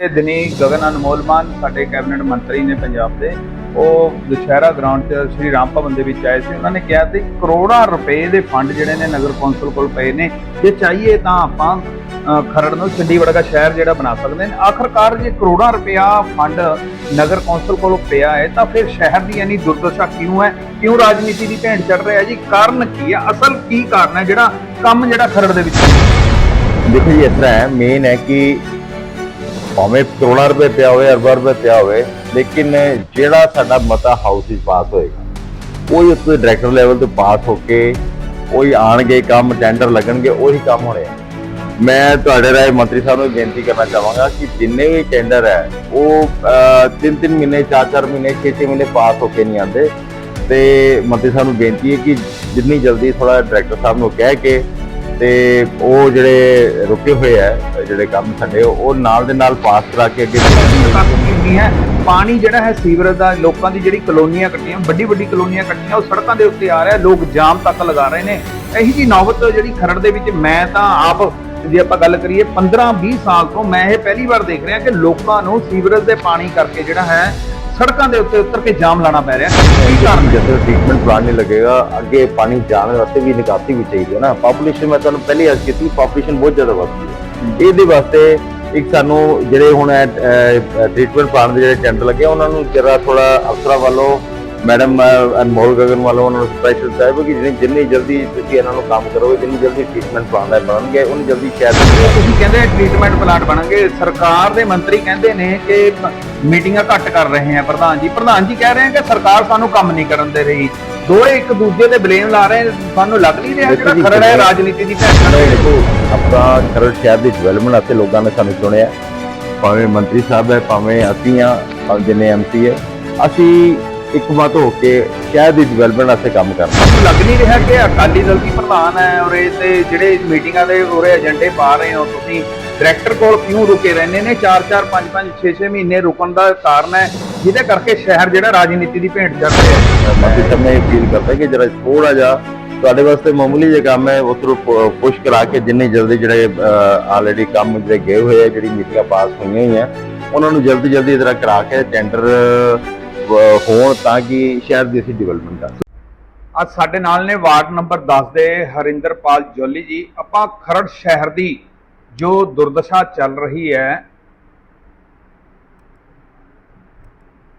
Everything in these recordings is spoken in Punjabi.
ਇਹ ਦਿਨੀ ਗਗਨ ਅਨਮੋਲ ਮਾਨ, ਸਾਡੇ ਕੈਬਨਿਟ ਮੰਤਰੀ ਨੇ ਪੰਜਾਬ ਦੇ, ਉਹ ਦੁਸ਼ਹਿਰਾ ਗਰਾਊਂਡ 'ਚ ਸ਼੍ਰੀ ਰਾਮ ਭਵਨ ਦੇ ਵਿੱਚ ਆਏ ਸੀ। ਉਹਨਾਂ ਨੇ ਕਿਹਾ ਸੀ, ਕਰੋੜਾਂ ਰੁਪਏ ਦੇ ਫੰਡ ਜਿਹੜੇ ਨੇ ਨਗਰ ਕੌਂਸਲ ਕੋਲ ਪਏ ਨੇ। ਜੇ ਚਾਹੀਏ ਤਾਂ ਆਪਾਂ ਖਰੜ ਨੂੰ ਚੰਡੀ ਦਾ ਸ਼ਹਿਰ ਜਿਹੜਾ ਬਣਾ ਸਕਦੇ ਨੇ। ਆਖਰਕਾਰ ਜੇ ਕਰੋੜਾਂ ਰੁਪਇਆ ਫੰਡ ਨਗਰ ਕੌਂਸਲ ਕੋਲ ਪਿਆ ਹੈ, ਤਾਂ ਫਿਰ ਸ਼ਹਿਰ ਦੀ ਇੰਨੀ ਦੁਰਦਸ਼ਾ ਕਿਉਂ ਹੈ? ਕਿਉਂ ਰਾਜਨੀਤੀ ਦੀ ਭੇਂਟ ਚੜ ਰਿਹਾ ਜੀ? ਕਾਰਨ ਕੀ ਹੈ? ਅਸਲ ਕੀ ਕਾਰਨ ਹੈ ਜਿਹੜਾ ਕੰਮ ਜਿਹੜਾ ਖਰੜ ਦੇ ਵਿੱਚ? ਦੇਖੋ ਜੀ, ਇਸ ਤਰ੍ਹਾਂ ਹੈ ਮੇਨ ਹੈ ਕਿ ਭਾਵੇਂ ਕਰੋੜਾਂ ਰੁਪਏ ਪਿਆ ਹੋਵੇ ਅਰਬਾਂ ਰੁਪਏ ਪਿਆ ਹੋਵੇ, ਲੇਕਿਨ ਜਿਹੜਾ ਸਾਡਾ ਮਤਾ ਹਾਊਸ ਵਿੱਚ ਪਾਸ ਹੋਏਗਾ, ਉਹ ਹੀ ਡਾਇਰੈਕਟਰ ਲੈਵਲ ਤੋਂ ਪਾਸ ਹੋ ਕੇ ਉਹੀ ਆਣਗੇ ਕੰਮ ਟੈਂਡਰ ਲੱਗਣਗੇ, ਉਹੀ ਕੰਮ ਹੋਣੇ ਆ। ਮੈਂ ਤੁਹਾਡੇ ਰਾਏ ਮੰਤਰੀ ਸਾਹਿਬ ਨੂੰ ਬੇਨਤੀ ਕਰਨਾ ਚਾਹਾਂਗਾ ਕਿ ਜਿੰਨੇ ਵੀ ਟੈਂਡਰ ਹੈ, ਉਹ 3-3 ਮਹੀਨੇ 4-4 ਮਹੀਨੇ 6-6 ਮਹੀਨੇ ਪਾਸ ਹੋ ਕੇ ਨਹੀਂ ਆਉਂਦੇ ਤੇ ਮੰਤਰੀ ਸਾਹਿਬ ਨੂੰ ਬੇਨਤੀ ਹੈ ਕਿ ਜਿੰਨੀ ਜਲਦੀ ਥੋੜਾ ਡਾਇਰੈਕਟਰ ਸਾਹਿਬ ਨੂੰ ਕਹਿ ਕੇ ਤੇ ਉਹ ਜਿਹੜੇ ਰੁਕੇ ਹੋਏ ਆ ਜਿਹੜੇ ਕੰਮ ਸਾਡੇ ਉਹ ਨਾਲ ਦੇ ਨਾਲ ਪਾਸ ਕਰਾ ਕੇ ਅੱਗੇ ਨਹੀਂ ਹੈ। ਪਾਣੀ ਜਿਹੜਾ ਹੈ ਸੀਵਰੇਜ ਦਾ ਲੋਕਾਂ ਦੀ ਜਿਹੜੀ ਕਲੋਨੀਆਂ ਕੱਟੀਆਂ ਵੱਡੀ ਵੱਡੀ ਕਲੋਨੀਆਂ ਕੱਟੀਆਂ ਉਹ ਸੜਕਾਂ ਦੇ ਉੱਤੇ ਆ ਰਿਹਾ ਲੋਕ ਜਾਮ ਤੱਕ ਲਗਾ ਰਹੇ ਨੇ। ਇਹੀ ਜੀ ਨੌਬਤ ਜਿਹੜੀ ਖਰੜ ਦੇ ਵਿੱਚ ਮੈਂ ਤਾਂ ਆਪ ਜੇ ਆਪਾਂ ਗੱਲ ਕਰੀਏ 15 20 ਸਾਲ ਤੋਂ ਮੈਂ ਇਹ ਪਹਿਲੀ ਵਾਰ ਦੇਖ ਰਿਹਾ ਕਿ ਲੋਕਾਂ ਨੂੰ ਸੀਵਰੇਜ ਦੇ ਪਾਣੀ ਕਰਕੇ ਜਿਹੜਾ ਹੈ ਸੜਕਾਂ ਦੇ ਉੱਤੇ ਉਤਰ ਕੇ ਜਾਮ ਲਾਣਾ ਪੈ ਰਿਹਾ। ਕੀ ਕਾਰਨ ਜਦੋਂ ਟ੍ਰੀਟਮੈਂਟ ਪਲਾਂਟ ਨਹੀਂ ਲੱਗੇਗਾ, ਅੱਗੇ ਪਾਣੀ ਜਾਣ ਵਾਸਤੇ ਵੀ ਨਿਕਾਸੀ ਵੀ ਚਾਹੀਦੀ ਹੈ ਨਾ। ਪਾਪੂਲੇਸ਼ਨ ਮੈਂ ਤੁਹਾਨੂੰ ਪਹਿਲੇ ਅੱਜ ਕੀਤੀ ਪਾਪੂਲੇਸ਼ਨ ਬਹੁਤ ਜ਼ਿਆਦਾ ਵੱਧ ਹੈ। ਇਹਦੇ ਵਾਸਤੇ ਇੱਕ ਸਾਨੂੰ ਜਿਹੜੇ ਹੁਣ ਟ੍ਰੀਟਮੈਂਟ ਪਲਾਂਟ ਦੇ ਜਿਹੜੇ ਟੈਂਡਰ ਲੱਗੇ ਉਹਨਾਂ ਨੂੰ ਜਰਾ ਥੋੜਾ ਅਫਸਰਾਂ ਵੱਲੋਂ ਮੈਡਮ ਅਨਮੋਲ ਗਗਨ ਵੱਲੋਂ ਉਹਨਾਂ ਨੂੰ ਸਪੈਸ਼ਲ ਸਾਹਿਬ ਕਿ ਜਿੰਨੀ ਜਿੰਨੀ ਜਲਦੀ ਤੁਸੀਂ ਇਹਨਾਂ ਨੂੰ ਕੰਮ ਕਰੋਗੇ ਜਿੰਨੀ ਜਲਦੀ ਟ੍ਰੀਟਮੈਂਟ ਪਲਾਂਟ ਦਾ ਬਣਨਗੇ ਜਲਦੀ ਸ਼ਹਿਰ ਦੇ ਤੁਸੀਂ ਕਹਿੰਦੇ ਟ੍ਰੀਟਮੈਂਟ ਪਲਾਂਟ ਬਣਨਗੇ। ਸਰਕਾਰ ਦੇ ਮੰਤਰੀ ਕਹਿੰਦੇ ਨੇ ਕਿ ਮੀਟਿੰਗਾਂ ਘੱਟ ਕਰ ਰਹੇ ਆ ਪ੍ਰਧਾਨ ਜੀ। ਪ੍ਰਧਾਨ ਜੀ ਕਹਿ ਰਹੇ ਆ ਕਿ ਸਰਕਾਰ ਸਾਨੂੰ ਕੰਮ ਨਹੀਂ ਕਰਨ ਦੇ ਰਹੀ। ਦੋਏ ਇੱਕ ਦੂਜੇ ਤੇ ਬਲੇਮ ਲਾ ਰਹੇ ਸਾਨੂੰ ਲੱਗ ਨਹੀਂ ਰਿਹਾ ਜਿਹੜਾ ਖਰੜ ਹੈ ਰਾਜਨੀਤੀ ਦੀ ਭੈਣ ਦੇਖੋ ਆਪਣਾ ਖਰੜ ਸ਼ਹਿਰ ਦੀ ਡਿਵੈਲਪਮੈਂਟ ਵਾਸਤੇ ਲੋਕਾਂ ਨੇ ਸਾਨੂੰ ਚੁਣਿਆ। ਭਾਵੇਂ ਮੰਤਰੀ ਸਾਹਿਬ ਹੈ ਭਾਵੇਂ ਅਸੀਂ ਆ ਭਾਵੇਂ ਜਿੰਨੇ ਐਮਸੀ ਹੈ। ਅਸੀਂ ਇੱਕ ਮਤ ਹੋ ਕੇ ਸ਼ਹਿਰ ਦੀ ਡਿਵੈਲਪਮੈਂਟ ਵਾਸਤੇ ਕੰਮ ਕਰਨਾ। ਲੱਗ ਨਹੀਂ ਰਿਹਾ ਕਿ ਅਕਾਲੀ ਦਲ ਦੀ ਪ੍ਰਧਾਨ ਹੈ ਔਰ ਇਹ ਤੇ ਜਿਹੜੇ ਮੀਟਿੰਗਾਂ ਦੇ ਉਰੇ ਏਜੰਡੇ ਪਾ ਰਹੇ ਹੋ ਤੁਸੀਂ ਡਾਇਰੈਕਟਰ ਕੋਲ ਕਿਉਂ ਰੁਕੇ ਰਹਿੰਦੇ ਨੇ? 4 4 5 5 6 6 ਮਹੀਨੇ ਰੁਕਣ ਦਾ ਕਾਰਨ ਹੈ ਜਿਹਦੇ ਕਰਕੇ ਸ਼ਹਿਰ ਜਿਹੜਾ ਰਾਜਨੀਤੀ ਦੀ ਭੇਂਟ ਚੜ ਰਿਹਾ ਹੈ। ਮੰਤਰੀ ਸਾਹਿਬ ਨੇ ਅਪੀਲ ਕਰਦਾ ਕਿ ਜਰਾ ਥੋੜਾ ਜਿਹਾ ਤੁਹਾਡੇ ਵਾਸਤੇ ਮਾਮੂਲੀ ਜਿਹਾ ਕੰਮ ਹੈ ਉਧਰੋਂ ਪੁਸ਼ ਕਰਾ ਕੇ ਜਿੰਨੇ ਜਲਦੀ ਜਿਹੜੇ ਆਲਰੇਡੀ ਕੰਮ ਜਿਹੜੇ ਗਏ ਹੋਏ ਆ ਜਿਹੜੀ ਮੀਟਿੰਗਾਂ ਪਾਸ ਹੋਈਆਂ ਹੋਈਆਂ ਉਹਨਾਂ ਨੂੰ ਜਲਦੀ ਜਲਦੀ ਇਧਰ ਕਰਾ ਕੇ ਟੈਂਡਰ ਹੋਣ ਤਾਂ ਕਿ ਸ਼ਹਿਰ ਦੀ ਅਸੀਂ ਡਿਵੈਲਪਮੈਂਟ ਕਰ ਸਕੀਏ। ਅੱਜ ਸਾਡੇ ਨਾਲ ਨੇ ਵਾਰਡ ਨੰਬਰ 10 ਦੇ ਹਰਿੰਦਰਪਾਲ ਜੋਲੀ ਜੀ। ਆਪਾਂ ਖਰੜ ਸ਼ਹਿਰ ਦੀ ਜੋ ਦੁਰਦਸ਼ਾ ਚੱਲ ਰਹੀ ਹੈ,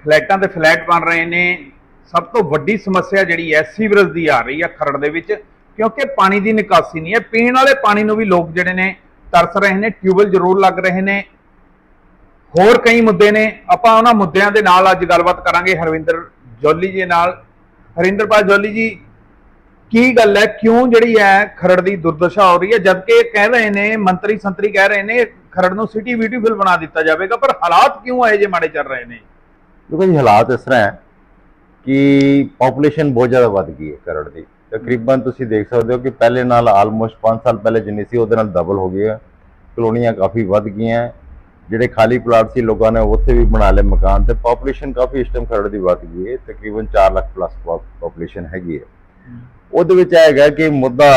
ਫਲੈਟਾਂ ਦੇ ਫਲੈਟ ਬਣ ਰਹੇ ਨੇ। ਸਭ ਤੋਂ ਵੱਡੀ ਸਮੱਸਿਆ ਜਿਹੜੀ ਹੈ, ਸੀਵਰੇਜ ਦੀ ਆ ਰਹੀ ਹੈ ਖਰੜ ਦੇ ਵਿੱਚ, ਕਿਉਂਕਿ ਪਾਣੀ ਦੀ ਨਿਕਾਸੀ ਨਹੀਂ ਹੈ। ਪੀਣ ਵਾਲੇ ਪਾਣੀ ਨੂੰ ਵੀ ਲੋਕ ਜਿਹੜੇ ਨੇ ਤਰਸ ਰਹੇ ਨੇ ਟਿਊਬਲ ਜ਼ਰੂਰ ਲੱਗ ਰਹੇ ਨੇ। ਹੋਰ ਕਈ ਮੁੱਦੇ ਨੇ, ਆਪਾਂ ਉਹਨਾਂ ਮੁੱਦਿਆਂ ਦੇ ਨਾਲ ਅੱਜ ਗੱਲਬਾਤ ਕਰਾਂਗੇ ਹਰਵਿੰਦਰ ਜੋਲੀ ਜੀ ਨਾਲ। ਹਰਿੰਦਰਪਾਲ ਜੋਲੀ ਜੀ, ਕੀ ਗੱਲ ਹੈ? ਕਿਉਂ ਜਿਹੜੀ ਹੈ ਖਰੜ ਦੀ ਦੁਰਦਸ਼ਾ ਹੋ ਰਹੀ ਹੈ? ਜਦਕਿ ਇਹ ਕਹਿ ਰਹੇ ਨੇ, ਮੰਤਰੀ ਸੰਤਰੀ ਕਹਿ ਰਹੇ ਨੇ, ਖਰੜ ਨੂੰ ਸਿਟੀ ਬਿਊਟੀਫੁਲ ਬਣਾ ਦਿੱਤਾ ਜਾਵੇਗਾ, ਪਰ ਹਾਲਾਤ ਕਿਉਂ ਇਹੋ ਜਿਹੇ ਮਾੜੇ ਚੱਲ ਰਹੇ ਨੇ? ਦੇਖੋ ਜੀ, ਹਾਲਾਤ ਇਸ ਤਰ੍ਹਾਂ ਹੈ ਕਿ ਪੋਪੂਲੇਸ਼ਨ ਬਹੁਤ ਜ਼ਿਆਦਾ ਵੱਧ ਗਈ ਹੈ ਖਰੜ ਦੀ। ਤਕਰੀਬਨ ਤੁਸੀਂ ਦੇਖ ਸਕਦੇ ਹੋ ਕਿ ਪਹਿਲੇ ਨਾਲ ਆਲਮੋਸਟ 5 ਸਾਲ ਪਹਿਲੇ ਜਿੰਨੀ ਸੀ, ਉਹਦੇ ਨਾਲ ਡਬਲ ਹੋ ਗਈ ਹੈ। ਕਲੋਨੀਆਂ ਕਾਫੀ ਵੱਧ ਗਈਆਂ। ਜਿਹੜੇ ਖਾਲੀ ਪਲਾਟ ਸੀ ਲੋਕਾਂ ਨੇ ਉੱਥੇ ਵੀ ਬਣਾ ਲਏ ਮਕਾਨ ਤੇ ਪੋਪੂਲੇਸ਼ਨ ਕਾਫੀ ਇਸ ਟਾਈਮ ਖਰੜ ਦੀ ਵੱਧ ਗਈ ਹੈ। ਤਕਰੀਬਨ 4 ਲੱਖ ਪਲੱਸ ਪੋਪੂਲੇਸ਼ਨ ਹੈਗੀ ਹੈ। ਉਹਦੇ ਵਿੱਚ ਇਹ ਹੈਗਾ ਕਿ ਮੁੱਦਾ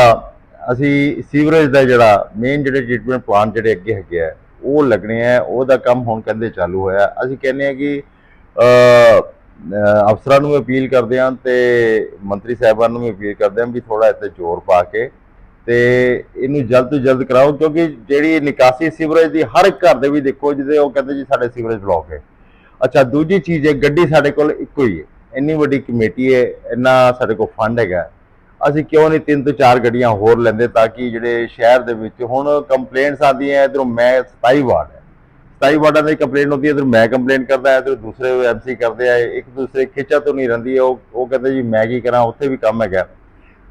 ਅਸੀਂ ਸੀਵਰੇਜ ਦਾ ਜਿਹੜਾ ਮੇਨ ਜਿਹੜੇ ਟ੍ਰੀਟਮੈਂਟ ਪਲਾਂਟ ਜਿਹੜੇ ਅੱਗੇ ਹੈਗੇ ਆ, ਉਹ ਲੱਗਣੇ ਆ, ਉਹਦਾ ਕੰਮ ਹੁਣ ਕਹਿੰਦੇ ਚਾਲੂ ਹੋਇਆ। ਅਸੀਂ ਕਹਿੰਦੇ ਆ ਕਿ ਅਫਸਰਾਂ ਨੂੰ ਵੀ ਅਪੀਲ ਕਰਦੇ ਹਾਂ ਤੇ ਮੰਤਰੀ ਸਾਹਿਬਾਨ ਨੂੰ ਵੀ ਅਪੀਲ ਕਰਦੇ ਹਾਂ ਵੀ ਥੋੜਾ ਇੱਥੇ ਜ਼ੋਰ ਪਾ ਕੇ ਤੇ ਇਹਨੂੰ ਜਲਦ ਤੋਂ ਜਲਦ ਕਰਾਓ, ਕਿਉਂਕਿ ਜਿਹੜੀ ਨਿਕਾਸੀ ਸੀਵਰੇਜ ਦੀ ਹਰ ਇੱਕ ਘਰ ਦੇ ਵੀ ਦੇਖੋ, ਜਿਹਦੇ ਉਹ ਕਹਿੰਦੇ ਜੀ ਸਾਡੇ ਸੀਵਰੇਜ ਬਲੌਕ ਹੈ। ਅੱਛਾ, ਦੂਜੀ ਚੀਜ਼ ਹੈ, ਗੱਡੀ ਸਾਡੇ ਕੋਲ ਇੱਕੋ ਹੀ ਹੈ। ਇੰਨੀ ਵੱਡੀ ਕਮੇਟੀ ਹੈ, ਇੰਨਾ ਸਾਡੇ ਕੋਲ ਫੰਡ ਹੈਗਾ। ਅਸੀਂ ਕਿਉਂ ਨਹੀਂ ਤਿੰਨ ਤੋਂ ਚਾਰ ਗੱਡੀਆਂ ਹੋਰ ਲੈਂਦੇ ਤਾਂ ਕਿ ਜਿਹੜੇ ਸ਼ਹਿਰ ਦੇ ਵਿੱਚ ਹੁਣ ਕੰਪਲੇਂਟਸ ਆਉਂਦੀਆਂ, ਇਧਰੋਂ ਮੈਂ 27 ਵਾਰਡ ਹੈ। 27 ਵਾਰਡਾਂ ਦੀ ਕੰਪਲੇਂਟ ਹੁੰਦੀ ਹੈ, ਇਧਰ ਮੈਂ ਕੰਪਲੇਂਟ ਕਰਦਾ, ਇਧਰ ਦੂਸਰੇ ਐਮਸੀ ਕਰਦੇ ਆ, ਇੱਕ ਦੂਸਰੇ ਖਿੱਚਾ ਤੋਂ ਨਹੀਂ ਰਹਿੰਦੀ ਉਹ ਉਹ ਕਹਿੰਦੇ ਜੀ ਮੈਂ ਕੀ ਕਰਾਂ, ਉੱਥੇ ਵੀ ਕੰਮ ਹੈਗਾ।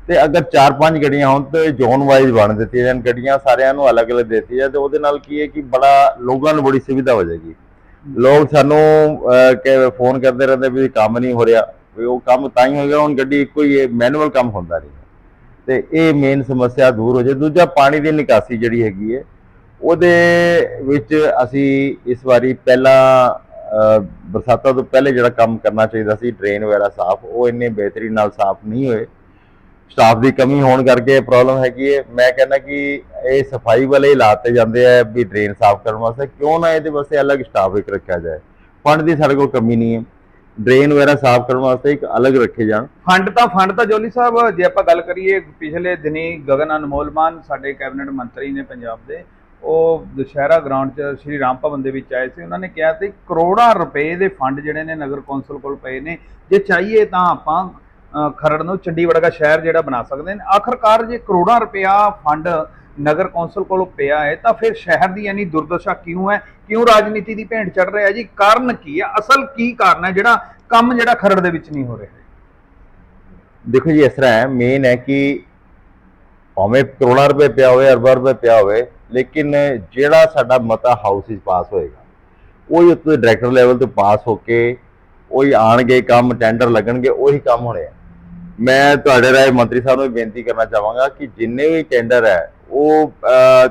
ਤੇ ਅਗਰ 4-5 ਗੱਡੀਆਂ ਹੋਣ ਤੇ ਜ਼ੋਨ ਵਾਈਜ਼ ਬਣ ਦਿੱਤੀਆਂ ਜਾਣ ਗੱਡੀਆਂ ਸਾਰਿਆਂ ਨੂੰ ਅਲੱਗ-ਅਲੱਗ ਦਿੱਤੀ ਜਾਏ ਤੇ ਉਹਦੇ ਨਾਲ ਕੀ ਹੈ ਕਿ ਬੜਾ ਲੋਕਾਂ ਨੂੰ ਬੜੀ ਸੁਵਿਧਾ ਹੋ ਜਾਏਗੀ। ਲੋਕ ਸਾਨੂੰ ਅਹ, ਕਿ ਫੋਨ ਕਰਦੇ ਰਹਿੰਦੇ ਵੀ ਕੰਮ ਨਹੀਂ ਹੋ ਰਿਹਾ ਵੀ ਉਹ ਕੰਮ ਤਾਂ ਹੀ ਹੋਏਗਾ ਹੁਣ ਗੱਡੀ ਇੱਕੋ ਹੀ ਹੈ ਮੈਨੂਅਲ ਕੰਮ ਹੁੰਦਾ ਨਹੀਂ। ਤੇ ਇਹ ਮੇਨ ਸਮੱਸਿਆ ਦੂਰ ਹੋ ਜਾਏ। ਦੂਜਾ ਪਾਣੀ ਦੀ ਨਿਕਾਸੀ ਜਿਹੜੀ ਹੈਗੀ ਹੈ ਉਹਦੇ ਵਿੱਚ ਅਸੀਂ ਇਸ ਵਾਰੀ ਪਹਿਲਾਂ ਬਰਸਾਤਾਂ ਤੋਂ ਪਹਿਲੇ ਜਿਹੜਾ ਕੰਮ ਕਰਨਾ ਚਾਹੀਦਾ ਸੀ ਡਰੇਨ ਵਗੈਰਾ ਸਾਫ਼ ਉਹ ਇੰਨੇ ਬਿਹਤਰੀ ਨਾਲ ਸਾਫ਼ ਨਹੀਂ ਹੋਏ। ਸਟਾਫ ਦੀ ਕਮੀ ਹੋਣ ਕਰਕੇ ਪ੍ਰੋਬਲਮ ਹੈਗੀ ਹੈ। ਮੈਂ ਕਹਿੰਦਾ ਕਿ ਇਹ ਸਫ਼ਾਈ ਵਾਲੇ ਲਾਤੇ ਜਾਂਦੇ ਆ ਵੀ ਡਰੇਨ ਸਾਫ਼ ਕਰਨ ਵਾਸਤੇ। ਕਿਉਂ ਨਾ ਇਹਦੇ ਵਾਸਤੇ ਅਲੱਗ ਸਟਾਫ ਇੱਕ ਰੱਖਿਆ ਜਾਏ। ਫੰਡ ਦੀ ਸਾਡੇ ਕੋਲ ਕਮੀ ਨਹੀਂ ਹੈ। ਡਰੇਨ ਵਗੈਰਾ ਸਾਫ਼ ਕਰਨ ਵਾਸਤੇ ਇੱਕ ਅਲੱਗ ਰੱਖੇ ਜਾਣ। ਫੰਡ ਤਾਂ ਫੰਡ ਤਾਂ ਜੋਲੀ ਸਾਹਿਬ, ਜੇ ਆਪਾਂ ਗੱਲ ਕਰੀਏ ਪਿਛਲੇ ਦਿਨੀ ਗਗਨ ਅਨਮੋਲ ਮਾਨ ਸਾਡੇ ਕੈਬਨਿਟ ਮੰਤਰੀ ਨੇ ਪੰਜਾਬ ਦੇ, ਉਹ ਦੁਸ਼ਹਿਰਾ ਗਰਾਊਂਡ 'ਚ ਸ਼੍ਰੀ ਰਾਮ ਭਵਨ ਦੇ ਵਿੱਚ ਆਏ ਸੀ। ਉਹਨਾਂ ਨੇ ਕਿਹਾ ਸੀ ਕਰੋੜਾਂ ਰੁਪਏ ਦੇ ਫੰਡ ਜਿਹੜੇ ਨੇ ਨਗਰ ਕੌਂਸਲ ਕੋਲ ਪਏ ਨੇ। ਜੇ ਚਾਹੀਏ ਤਾਂ ਆਪਾਂ ਖਰੜ ਨੂੰ ਚੰਡੀਗੜ੍ਹ ਦਾ ਸ਼ਹਿਰ ਜਿਹੜਾ ਬਣਾ ਸਕਦੇ ਨੇ। ਆਖਰਕਾਰ ਜੇ ਕਰੋੜਾਂ ਰੁਪਇਆ ਫੰਡ ਨਗਰ ਕੌਂਸਲ ਕੋਲੋਂ ਪਿਆ ਹੈ, ਤਾਂ ਫਿਰ ਸ਼ਹਿਰ ਦੀ ਯਾਨੀ ਦੁਰਦਸ਼ਾ ਕਿਉਂ ਹੈ? ਕਿਉਂ ਰਾਜਨੀਤੀ ਦੀ ਭੇਂਟ ਚੜ ਰਿਹਾ ਜੀ? ਕਾਰਨ ਕੀ ਹੈ? ਅਸਲ ਕੀ ਕਾਰਨ ਹੈ ਜਿਹੜਾ ਕੰਮ ਜਿਹੜਾ ਖਰੜ ਦੇ ਵਿੱਚ ਨਹੀਂ ਹੋ ਰਿਹਾ? ਦੇਖੋ ਜੀ, ਇਸ ਤਰ੍ਹਾਂ ਹੈ ਮੇਨ ਹੈ ਕਿ ਭਾਵੇਂ ਕਰੋੜਾਂ ਰੁਪਏ ਪਿਆ ਹੋਵੇ, ਅਰਬਾਂ ਰੁਪਏ ਪਿਆ ਹੋਵੇ, ਲੇਕਿਨ ਜਿਹੜਾ ਸਾਡਾ ਮਤਾ ਹਾਊਸ ਵਿੱਚ ਪਾਸ ਹੋਏਗਾ, ਉਹ ਹੀ ਉੱਤੇ ਡਾਇਰੈਕਟਰ ਲੈਵਲ ਤੋਂ ਪਾਸ ਹੋ ਕੇ, ਉਹ ਹੀ ਆਣਗੇ ਕੰਮ ਟੈਂਡਰ ਲੱਗਣਗੇ, ਉਹੀ ਕੰਮ ਹੋਣੇ ਆ। ਮੈਂ ਤੁਹਾਡੇ ਰਾਏ ਮੰਤਰੀ ਸਾਹਿਬ ਨੂੰ ਵੀ ਬੇਨਤੀ ਕਰਨਾ ਚਾਹਾਂਗਾ ਕਿ ਜਿੰਨੇ ਵੀ ਟੈਂਡਰ ਹੈ, ਉਹ